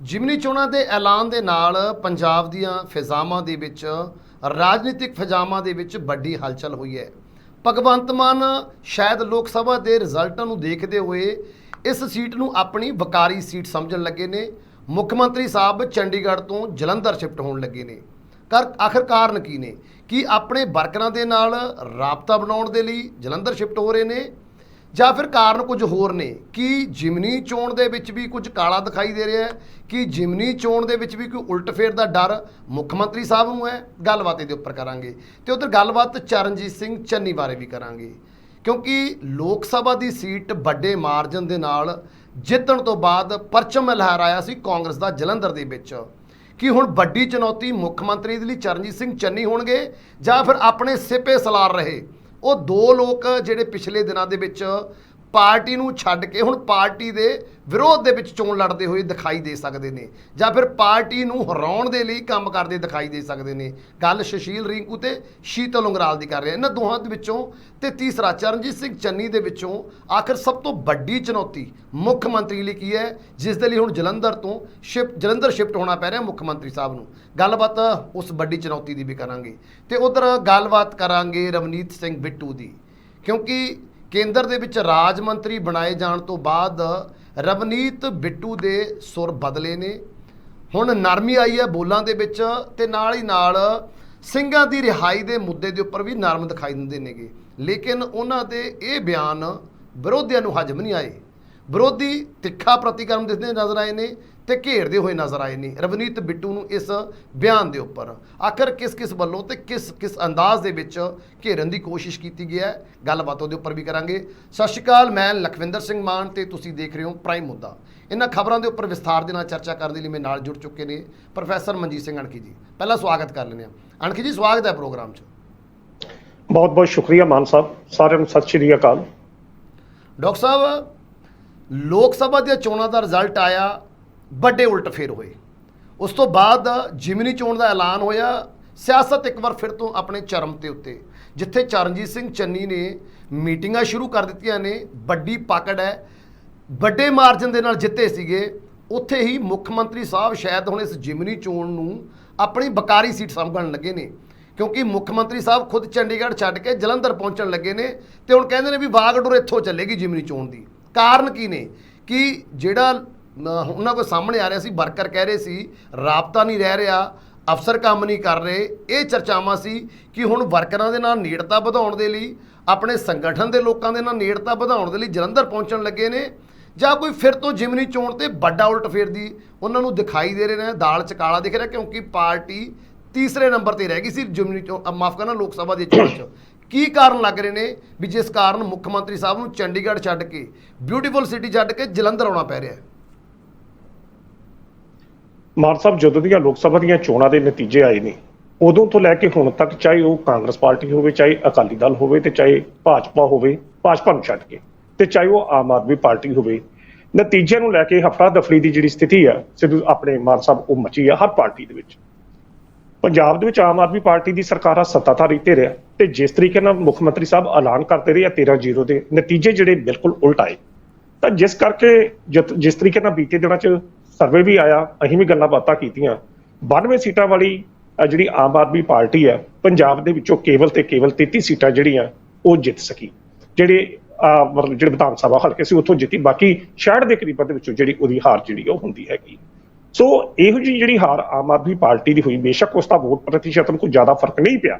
ਜਿਮਨੀ ਚੋਣਾਂ ਦੇ ਐਲਾਨ ਦੇ ਨਾਲ ਪੰਜਾਬ ਦੀਆਂ ਫਿਜ਼ਾਵਾਂ ਦੇ ਵਿੱਚ, ਰਾਜਨੀਤਿਕ ਫਿਜ਼ਾਵਾਂ ਦੇ ਵਿੱਚ ਵੱਡੀ ਹਲਚਲ ਹੋਈ ਹੈ। ਭਗਵੰਤ ਮਾਨ ਸ਼ਾਇਦ ਲੋਕ ਸਭਾ ਦੇ ਰਿਜ਼ਲਟਾਂ ਨੂੰ ਦੇਖਦੇ ਹੋਏ ਇਸ ਸੀਟ ਨੂੰ ਆਪਣੀ ਵਕਾਰੀ ਸੀਟ ਸਮਝਣ ਲੱਗੇ ਨੇ। ਮੁੱਖ ਮੰਤਰੀ ਸਾਹਿਬ ਚੰਡੀਗੜ੍ਹ ਤੋਂ ਜਲੰਧਰ ਸ਼ਿਫਟ ਹੋਣ ਲੱਗੇ ਨੇ। ਕਰ, ਆਖਰ ਕਾਰਨ ਕੀ ਨੇ? ਕਿ ਆਪਣੇ ਵਰਕਰਾਂ ਦੇ ਨਾਲ ਰਾਬਤਾ ਬਣਾਉਣ ਦੇ ਲਈ ਜਲੰਧਰ ਸ਼ਿਫਟ ਹੋ ਰਹੇ ਨੇ? ਜਾਂ ਫਿਰ ਕਾਰਨ ਕੁਝ ਹੋਰ ਨੇ? ਕਿ ਜਿਮਨੀ ਚੋਣ ਦੇ ਵਿੱਚ ਵੀ ਕੁਝ ਕਾਲਾ ਦਿਖਾਈ ਦੇ ਰਿਹਾ ਹੈ? ਕਿ ਜਿਮਨੀ ਚੋਣ ਦੇ ਵਿੱਚ ਵੀ ਕੋਈ ਉਲਟ ਫੇਰ ਦਾ ਡਰ ਮੁੱਖ ਮੰਤਰੀ ਸਾਹਿਬ ਨੂੰ ਹੈ? ਗੱਲਬਾਤ ਇਹਦੇ ਉੱਪਰ ਕਰਾਂਗੇ। ਤੇ ਉਧਰ ਗੱਲਬਾਤ ਚਰਨਜੀਤ ਸਿੰਘ ਚੰਨੀ ਬਾਰੇ ਵੀ ਕਰਾਂਗੇ। ਕਿਉਂਕਿ ਲੋਕ ਸਭਾ ਦੀ ਸੀਟ ਵੱਡੇ ਮਾਰਜਨ ਦੇ ਨਾਲ ਜਿੱਤਣ ਤੋਂ ਬਾਅਦ ਪਰਚਮ ਲਹਿਰਾਇਆ ਸੀ ਕਾਂਗਰਸ ਦਾ ਜਲੰਧਰ ਦੇ ਵਿੱਚ। ਕਿ ਹੁਣ ਵੱਡੀ ਚੁਣੌਤੀ ਮੁੱਖ ਮੰਤਰੀ ਦੇ ਲਈ ਚਰਨਜੀਤ ਸਿੰਘ ਚੰਨੀ ਹੋਣਗੇ ਜਾਂ ਫਿਰ ਆਪਣੇ ਸਿਪੇ ਸਲਾਰ ਰਹੇ? ਉਹ ਦੋ ਲੋਕ ਜਿਹੜੇ ਪਿਛਲੇ ਦਿਨਾਂ ਦੇ ਵਿੱਚ ਪਾਰਟੀ ਨੂੰ ਛੱਡ ਕੇ ਹੁਣ ਪਾਰਟੀ ਦੇ ਵਿਰੋਧ ਦੇ ਵਿੱਚ ਚੋਣ ਲੜਦੇ ਹੋਏ ਦਿਖਾਈ ਦੇ ਸਕਦੇ ਨੇ ਜਾਂ ਫਿਰ ਪਾਰਟੀ ਨੂੰ ਹਰਾਉਣ ਦੇ ਲਈ ਕੰਮ ਕਰਦੇ ਦਿਖਾਈ ਦੇ ਸਕਦੇ ਨੇ। ਗੱਲ ਸੁਸ਼ੀਲ ਰਿੰਕੂ ਤੇ ਸ਼ੀਤਲ ਉਂਗਰਾਲ ਦੀ ਕਰ ਰਹੇ ਇਹਨਾਂ ਦੋਹਾਂ ਦੇ ਵਿੱਚੋਂ ਤੇ ਤੀਸਰਾ ਚਰਨਜੀਤ ਸਿੰਘ ਚੰਨੀ ਦੇ ਵਿੱਚੋਂ ਆਖਰ ਸਭ ਤੋਂ ਵੱਡੀ ਚੁਣੌਤੀ ਮੁੱਖ ਮੰਤਰੀ ਲਈ ਕੀ ਹੈ? ਜਿਸ ਦੇ ਲਈ ਹੁਣ ਜਲੰਧਰ ਤੋਂ ਸ਼ਿਫਟ ਜਲੰਧਰ ਸ਼ਿਫਟ ਹੋਣਾ ਪੈ ਰਿਹਾ ਮੁੱਖ ਮੰਤਰੀ ਸਾਹਿਬ ਨੂੰ। ਗੱਲਬਾਤ ਉਸ ਵੱਡੀ ਚੁਣੌਤੀ ਦੀ ਵੀ ਕਰਾਂਗੇ। ਤੇ ਉਧਰ ਗੱਲਬਾਤ ਕਰਾਂਗੇ ਰਵਨੀਤ ਸਿੰਘ ਬਿੱਟੂ ਦੀ। ਕਿਉਂਕਿ ਕੇਂਦਰ ਦੇ ਵਿੱਚ ਰਾਜ ਮੰਤਰੀ ਬਣਾਏ ਜਾਣ ਤੋਂ ਬਾਅਦ ਰਵਨੀਤ ਬਿੱਟੂ ਦੇ ਸੁਰ ਬਦਲੇ ਨੇ। ਹੁਣ ਨਰਮੀ ਆਈ ਹੈ ਬੋਲਾਂ ਦੇ ਵਿੱਚ ਤੇ ਨਾਲ ਹੀ ਨਾਲ ਸਿੰਘਾਂ ਦੀ ਰਿਹਾਈ ਦੇ ਮੁੱਦੇ ਦੇ ਉੱਪਰ ਵੀ ਨਰਮ ਦਿਖਾਈ ਦਿੰਦੇ ਨੇਗੇ। ਲੇਕਿਨ ਉਹਨਾਂ ਦੇ ਇਹ ਬਿਆਨ ਵਿਰੋਧੀਆਂ ਨੂੰ ਹਜਮ ਨਹੀਂ ਆਏ। ਵਿਰੋਧੀ ਤਿੱਖਾ ਪ੍ਰਤੀਕਰਮ ਦਿੰਦੇ ਨਜ਼ਰ ਆਏ ਨੇ ਤੇ ਘੇਰਦੇ ਹੋਏ ਨਜ਼ਰ ਆਏ ਨੇ। ਰਵਨੀਤ ਬਿੱਟੂ ਨੂੰ ਇਸ ਬਿਆਨ ਦੇ ਉੱਪਰ ਆਖਰ ਕਿਸ ਕਿਸ ਵੱਲੋਂ ਤੇ ਕਿਸ ਕਿਸ ਅੰਦਾਜ਼ ਦੇ ਵਿੱਚ ਘੇਰਨ ਦੀ ਕੋਸ਼ਿਸ਼ ਕੀਤੀ ਗਈ ਹੈ? ਗੱਲਬਾਤ ਉਹਦੇ ਉੱਪਰ ਵੀ ਕਰਾਂਗੇ। ਸਤਿ ਸ਼੍ਰੀ ਅਕਾਲ ਮੈਂ ਲਖਵਿੰਦਰ ਸਿੰਘ ਮਾਨ ਤੇ ਤੁਸੀਂ ਦੇਖ ਰਹੇ ਹੋ ਪ੍ਰਾਈਮ ਮੁੱਦਾ। ਇਹਨਾਂ ਖਬਰਾਂ ਦੇ ਉੱਪਰ ਵਿਸਥਾਰ ਦੇ ਨਾਲ ਚਰਚਾ ਕਰਨ ਦੇ ਲਈ ਮੇਰੇ ਨਾਲ ਜੁੜ ਚੁੱਕੇ ਨੇ ਪ੍ਰੋਫੈਸਰ ਮਨਜੀਤ ਸਿੰਘ ਅਣਖੀ ਜੀ। ਪਹਿਲਾਂ ਸਵਾਗਤ ਕਰ ਲੈਂਦੇ ਹਾਂ। ਅਣਖੀ ਜੀ ਸਵਾਗਤ ਹੈ ਪ੍ਰੋਗਰਾਮ 'ਚ। ਬਹੁਤ ਬਹੁਤ ਸ਼ੁਕਰੀਆ ਮਾਨ ਸਾਹਿਬ। ਸਾਰਿਆਂ ਨੂੰ ਸਤਿ ਸ਼੍ਰੀ ਅਕਾਲ। ਡਾਕਟਰ ਸਾਹਿਬ ਲੋਕ ਸਭਾ ਦੀਆਂ ਚੋਣਾਂ ਦਾ ਰਿਜ਼ਲਟ ਆਇਆ। ਵੱਡੇ ਉਲਟਫੇਰ ਹੋਏ। ਉਸ ਤੋਂ ਬਾਅਦ ਜਿਮਨੀ ਚੋਣ ਦਾ ਐਲਾਨ ਹੋਇਆ। ਸਿਆਸਤ ਇੱਕ ਵਾਰ ਫਿਰ ਤੋਂ ਆਪਣੇ ਚਰਮ ਤੇ ਉੱਤੇ, ਜਿੱਥੇ ਚਰਨਜੀਤ ਸਿੰਘ ਚੰਨੀ ਨੇ ਮੀਟਿੰਗਾਂ ਸ਼ੁਰੂ ਕਰ ਦਿੱਤੀਆਂ ਨੇ। ਵੱਡੀ ਪਕੜ ਹੈ। ਵੱਡੇ ਮਾਰਜਨ ਦੇ ਨਾਲ ਜਿੱਤੇ ਸੀਗੇ। ਉੱਥੇ ਹੀ ਮੁੱਖ ਮੰਤਰੀ ਸਾਹਿਬ ਸ਼ਾਇਦ ਹੁਣ ਇਸ ਜਿਮਨੀ ਚੋਣ ਨੂੰ ਆਪਣੀ ਬਕਾਰੀ ਸੀਟ ਸਮਝਣ ਲੱਗੇ ਨੇ। ਕਿਉਂਕਿ ਮੁੱਖ ਮੰਤਰੀ ਸਾਹਿਬ ਖੁਦ ਚੰਡੀਗੜ੍ਹ ਛੱਡ ਕੇ ਜਲੰਧਰ ਪਹੁੰਚਣ ਲੱਗੇ ਨੇ ਤੇ ਹੁਣ ਕਹਿੰਦੇ ਨੇ ਵੀ ਵਾਗਡੋਰ ਇੱਥੋਂ ਚੱਲੇਗੀ ਜਿਮਨੀ ਚੋਣ ਦੀ। ਕਾਰਨ ਕੀ ਨੇ? ਕਿ ਜਿਹੜਾ ਉਹਨਾਂ ਕੋਲ ਸਾਹਮਣੇ ਆ ਰਿਹਾ ਸੀ, ਵਰਕਰ ਕਹਿ ਰਹੇ ਸੀ, ਰਾਬਤਾ ਨਹੀਂ ਰਹਿ ਰਿਹਾ, ਅਫਸਰ ਕੰਮ ਨਹੀਂ ਕਰ ਰਹੇ। ਇਹ ਚਰਚਾਵਾਂ ਸੀ ਕਿ ਹੁਣ ਵਰਕਰਾਂ ਦੇ ਨਾਲ ਨੇੜਤਾ ਵਧਾਉਣ ਦੇ ਲਈ, ਆਪਣੇ ਸੰਗਠਨ ਦੇ ਲੋਕਾਂ ਦੇ ਨਾਲ ਨੇੜਤਾ ਵਧਾਉਣ ਦੇ ਲਈ ਜਲੰਧਰ ਪਹੁੰਚਣ ਲੱਗੇ ਨੇ, ਜਾਂ ਕੋਈ ਫਿਰ ਤੋਂ ਜਿਮਨੀ ਚੋਣ ਤੇ ਵੱਡਾ ਉਲਟਫੇਰ ਦੀ ਉਹਨਾਂ ਨੂੰ ਦਿਖਾਈ ਦੇ ਰਹੇ ਨੇ, ਦਾਲ ਚਕਾਲਾ ਦਿਖ ਰਿਹਾ, ਕਿਉਂਕਿ ਪਾਰਟੀ ਤੀਸਰੇ ਨੰਬਰ ਤੇ ਰਹਿ ਗਈ ਸੀ ਜਿਮਨੀ ਚੋਣ ਮਾਫ ਕਰਨਾ ਲੋਕ ਸਭਾ ਦੀ ਚੋਣ ਚ। ਕੀ ਕਾਰਨ ਲੱਗ ਰਹੇ ਨੇ? ਵੀ ਜਿਸ ਕਾਰਨ ਮੁੱਖ ਮੰਤਰੀ ਸਾਹਿਬ ਨੂੰ ਚੰਡੀਗੜ੍ਹ ਛੱਡ ਕੇ ਬਿਊਟੀਫੁਲ ਸਿਟੀ ਛੱਡ ਕੇ ਜਲੰਧਰ ਆਉਣਾ ਪੈ ਰਿਹਾ ਹੈ। ਮਾਨ ਸਾਹਿਬ, ਜਦੋਂ ਦੀਆਂ ਲੋਕ ਸਭਾ ਦੀਆਂ ਚੋਣਾਂ ਦੇ ਨਤੀਜੇ ਆਏ ਨੇ, ਉਦੋਂ ਤੋਂ ਲੈ ਕੇ ਹੁਣ ਤੱਕ ਚਾਹੇ ਉਹ ਕਾਂਗਰਸ ਪਾਰਟੀ ਹੋਵੇ, ਚਾਹੇ ਅਕਾਲੀ ਦਲ ਹੋਵੇ ਤੇ ਚਾਹੇ ਭਾਜਪਾ ਹੋਵੇ, ਭਾਜਪਾ ਨੂੰ ਛੱਡ ਕੇ ਤੇ ਚਾਹੇ ਉਹ ਆਮ ਆਦਮੀ ਪਾਰਟੀ ਹੋਵੇ, ਨਤੀਜਿਆਂ ਨੂੰ ਲੈ ਕੇ ਹਫੜਾ ਦਫੜੀ ਦੀ ਜਿਹੜੀ ਸਥਿਤੀ ਆ, ਸਿੱਧੂ ਆਪਣੇ ਮਾਨ ਸਾਹਿਬ, ਉਹ ਮਚੀ ਆ ਹਰ ਪਾਰਟੀ ਦੇ ਵਿੱਚ। ਪੰਜਾਬ ਦੇ ਵਿੱਚ ਆਮ ਆਦਮੀ ਪਾਰਟੀ ਦੀ ਸਰਕਾਰ ਆ ਸੱਤਾਧਾਰੀ ਤੇ ਰਿਹਾ ਤੇ ਜਿਸ ਤਰੀਕੇ ਨਾਲ ਮੁੱਖ ਮੰਤਰੀ ਸਾਹਿਬ ਐਲਾਨ ਕਰਦੇ ਰਹੇ ਆ 13-0 ਦੇ ਨਤੀਜੇ ਜਿਹੜੇ ਬਿਲਕੁਲ ਉਲਟ ਆਏ। ਤਾਂ ਜਿਸ ਕਰਕੇ, ਜਿਸ ਤਰੀਕੇ ਨਾਲ ਬੀਤੇ ਦਿਨਾਂ 'ਚ ਸਰਵੇ ਵੀ ਆਇਆ, ਅਸੀਂ ਵੀ ਗੱਲਾਂ ਬਾਤਾਂ ਕੀਤੀਆਂ। 92 ਸੀਟਾਂ ਵਾਲੀ ਜਿਹੜੀ ਆਮ ਆਦਮੀ ਪਾਰਟੀ ਹੈ, ਪੰਜਾਬ ਦੇ ਵਿੱਚੋਂ ਕੇਵਲ ਤੇ ਕੇਵਲ 33 ਸੀਟਾਂ ਜਿਹੜੀਆਂ, ਉਹ ਜਿੱਤ ਸਕੀ। ਜਿਹੜੇ ਮਤਲਬ ਜਿਹੜੇ ਵਿਧਾਨ ਸਭਾ ਹਲਕੇ ਸੀ, ਉੱਥੋਂ ਜਿੱਤੀ। ਬਾਕੀ 66 ਦੇ ਕਰੀਬ ਦੇ ਵਿੱਚੋਂ ਜਿਹੜੀ ਉਹਦੀ ਹਾਰ ਜਿਹੜੀ ਉਹ ਹੁੰਦੀ ਹੈਗੀ। ਸੋ ਇਹੋ ਜਿਹੀ ਜਿਹੜੀ ਹਾਰ ਆਮ ਆਦਮੀ ਪਾਰਟੀ ਦੀ ਹੋਈ, ਬੇਸ਼ੱਕ ਉਸ ਦਾ ਵੋਟ ਪ੍ਰਤੀਸ਼ਤ ਨੂੰ ਕੋਈ ਜ਼ਿਆਦਾ ਫ਼ਰਕ ਨਹੀਂ ਪਿਆ।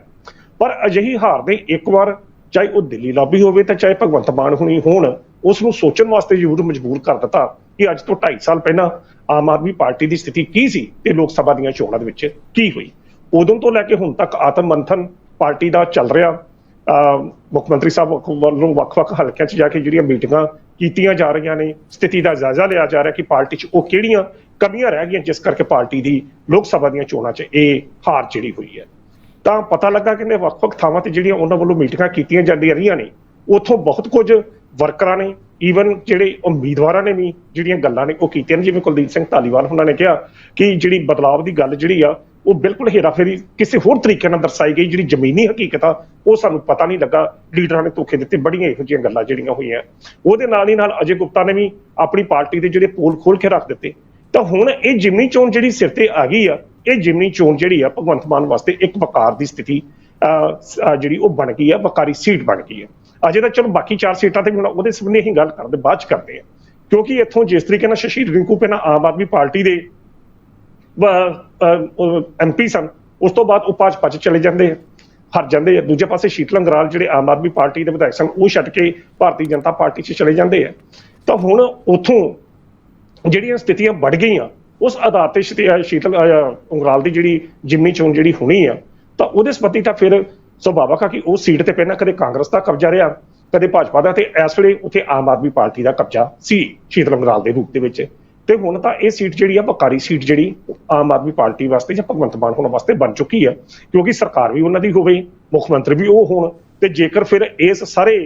ਪਰ ਅਜਿਹੀ ਹਾਰ ਨੇ ਇੱਕ ਵਾਰ, ਚਾਹੇ ਉਹ ਦਿੱਲੀ ਲਾਬੀ ਹੋਵੇ ਤਾਂ ਚਾਹੇ ਭਗਵੰਤ ਮਾਨ ਹੁਣੀ ਹੋਣ, ਉਸ ਨੂੰ ਸੋਚਣ ਵਾਸਤੇ ਜ਼ਰੂਰ ਮਜਬੂਰ ਕਰ ਦਿੱਤਾ ਕਿ ਅੱਜ ਤੋਂ 2.5 ਸਾਲ ਪਹਿਲਾਂ ਆਮ ਆਦਮੀ ਪਾਰਟੀ ਦੀ ਸਥਿਤੀ ਕੀ ਸੀ ਤੇ ਲੋਕ ਸਭਾ ਦੀਆਂ ਚੋਣਾਂ ਦੇ ਵਿੱਚ ਕੀ ਹੋਈ? ਉਦੋਂ ਤੋਂ ਲੈ ਕੇ ਹੁਣ ਤੱਕ ਆਤਮ ਮੰਥਨ ਪਾਰਟੀ ਦਾ ਚੱਲ ਰਿਹਾ। ਅਹ ਮੁੱਖ ਮੰਤਰੀ ਸਾਹਿਬ ਵੱਲੋਂ ਵੱਖ-ਵੱਖ ਹਲਕਿਆਂ 'ਚ ਜਾ ਕੇ ਜਿਹੜੀਆਂ ਮੀਟਿੰਗਾਂ ਕੀਤੀਆਂ ਜਾ ਰਹੀਆਂ ਨੇ, ਸਥਿਤੀ ਦਾ ਜਾਇਜ਼ਾ ਲਿਆ ਜਾ ਰਿਹਾ ਕਿ ਪਾਰਟੀ 'ਚ ਉਹ ਕਿਹੜੀਆਂ ਕਮੀਆਂ ਰਹਿ ਗਈਆਂ, ਜਿਸ ਕਰਕੇ ਪਾਰਟੀ ਦੀ ਲੋਕ ਸਭਾ ਦੀਆਂ ਚੋਣਾਂ 'ਚ ਇਹ ਹਾਰ ਜਿਹੜੀ ਹੋਈ ਹੈ। ਤਾਂ ਪਤਾ ਲੱਗਾ ਕਿ ਨੇ ਵੱਖ-ਵੱਖ ਥਾਵਾਂ ਤੇ ਜਿਹੜੀਆਂ ਉਹਨਾਂ ਵੱਲੋਂ ਮੀਟਿੰਗਾਂ ਕੀਤੀਆਂ ਜਾਂਦੀਆਂ ਰਹੀਆਂ ਨੇ, ਉੱਥੋਂ ਬਹੁਤ ਕੁਝ ਵਰਕਰਾਂ ਨੇ ਈਵਨ ਜਿਹੜੇ ਉਮੀਦਵਾਰਾਂ ਨੇ ਵੀ ਜਿਹੜੀਆਂ ਗੱਲਾਂ ਨੇ ਉਹ ਕੀਤੀਆਂ ਨੇ, ਜਿਵੇਂ ਕੁਲਦੀਪ ਸਿੰਘ ਧਾਲੀਵਾਲ ਉਹਨਾਂ ਨੇ ਕਿਹਾ ਕਿ ਜਿਹੜੀ ਬਦਲਾਵ ਦੀ ਗੱਲ ਜਿਹੜੀ ਆ, ਉਹ ਬਿਲਕੁਲ ਹੇਰਾਫੇਰੀ ਕਿਸੇ ਹੋਰ ਤਰੀਕੇ ਨਾਲ ਦਰਸਾਈ ਗਈ, ਜਿਹੜੀ ਜ਼ਮੀਨੀ ਹਕੀਕਤ ਆ, ਉਹ ਸਾਨੂੰ ਪਤਾ ਨਹੀਂ ਲੱਗਾ। ਲੀਡਰਾਂ ਨੇ ਧੋਖੇ ਦਿੱਤੇ, ਬੜੀਆਂ ਇਹੋ ਜਿਹੀਆਂ ਗੱਲਾਂ ਜਿਹੜੀਆਂ ਹੋਈਆਂ। ਉਹਦੇ ਨਾਲ ਹੀ ਨਾਲ ਅਜੇ ਗੁਪਤਾ ਨੇ ਵੀ ਆਪਣੀ ਪਾਰਟੀ ਦੇ ਜਿਹੜੇ ਪੋਲ ਖੋਲ ਕੇ ਰੱਖ ਦਿੱਤੇ। ਤਾਂ ਹੁਣ ਇਹ ਜਿਮਨੀ ਚੋਣ ਜਿਹੜੀ ਸਿਰ ਤੇ ਆ ਗਈ ਆ, ਇਹ ਜਿਮਨੀ ਚੋਣ ਜਿਹੜੀ ਆ, ਭਗਵੰਤ ਮਾਨ ਵਾਸਤੇ ਇੱਕ ਵਕਾਰ ਦੀ ਸਥਿਤੀ ਜਿਹੜੀ ਉਹ ਬਣ ਗਈ ਆ, ਵਕਾਰੀ ਸੀਟ ਬਣ ਗਈ ਆ। ਅਜੇ ਤਾਂ ਚਲੋ ਬਾਕੀ ਚਾਰ ਸੀਟਾਂ ਤੇ ਵੀ ਹੁਣ ਉਹਦੇ ਸੰਬੰਧੀ ਅਸੀਂ ਗੱਲ ਕਰਦੇ ਬਾਅਦ ਚ ਕਰਦੇ ਆ ਕਿਉਂਕਿ ਇੱਥੋਂ ਜਿਸ ਤਰੀਕੇ ਨਾਲ ਸ਼ਸ਼ੀ ਰਿੰਕੂ ਪਹਿਲਾਂ ਆਮ ਆਦਮੀ ਪਾਰਟੀ ਦੇ ਐਮਪੀ ਸਨ, ਉਸ ਤੋਂ ਬਾਅਦ ਉਹ ਭਾਜਪਾ ਚ ਚਲੇ ਜਾਂਦੇ ਆ, ਹਰ ਜਾਂਦੇ ਆ। ਦੂਜੇ ਪਾਸੇ ਸ਼ੀਤਲ ਅੰਗਰਾਲ ਜਿਹੜੇ ਆਮ ਆਦਮੀ ਪਾਰਟੀ ਦੇ ਵਿਧਾਇਕ ਸਨ, ਉਹ ਛੱਡ ਕੇ ਭਾਰਤੀ ਜਨਤਾ ਪਾਰਟੀ 'ਚ ਚਲੇ ਜਾਂਦੇ ਆ। ਤਾਂ ਹੁਣ ਉਥੋਂ ਜਿਹੜੀਆਂ ਸਥਿਤੀਆਂ ਵੱਧ ਗਈਆਂ, ਉਸ ਆਧਾਰ ਤੇ ਸ਼ੀਤਲ ਅੰਗਰਾਲ ਦੀ ਜਿਹੜੀ ਜਿਮਨੀ ਚੋਣ ਜਿਹੜੀ ਹੋਣੀ ਆ, ਤਾਂ ਉਹਦੇ ਸੰਬੰਧੀ ਤਾਂ ਫਿਰ ਸੁਭਾਵਕ ਆ ਕਿ ਉਹ ਸੀਟ ਤੇ ਪਹਿਲਾਂ ਕਦੇ ਕਾਂਗਰਸ ਦਾ ਕਬਜ਼ਾ ਰਿਹਾ, ਕਦੇ ਭਾਜਪਾ ਦਾ, ਤੇ ਇਸ ਵੇਲੇ ਉੱਥੇ ਆਮ ਆਦਮੀ ਪਾਰਟੀ ਦਾ ਕਬਜ਼ਾ ਸੀ ਸ਼ੀਤਲ ਅੰਗਰਾਲ ਦੇ ਰੂਪ ਦੇ ਵਿੱਚ। ਤੇ ਹੁਣ ਤਾਂ ਇਹ ਸੀਟ ਜਿਹੜੀ ਆ, ਬਕਾਰੀ ਸੀਟ ਜਿਹੜੀ ਆਮ ਆਦਮੀ ਪਾਰਟੀ ਵਾਸਤੇ ਜਾਂ ਭਗਵੰਤ ਮਾਨ ਹੋਣ ਵਾਸਤੇ ਬਣ ਚੁੱਕੀ ਆ, ਕਿਉਂਕਿ ਸਰਕਾਰ ਵੀ ਉਹਨਾਂ ਦੀ ਹੋਵੇ, ਮੁੱਖ ਮੰਤਰੀ ਵੀ ਉਹ ਹੋਣ, ਤੇ ਜੇਕਰ ਫਿਰ ਇਸ ਸਾਰੇ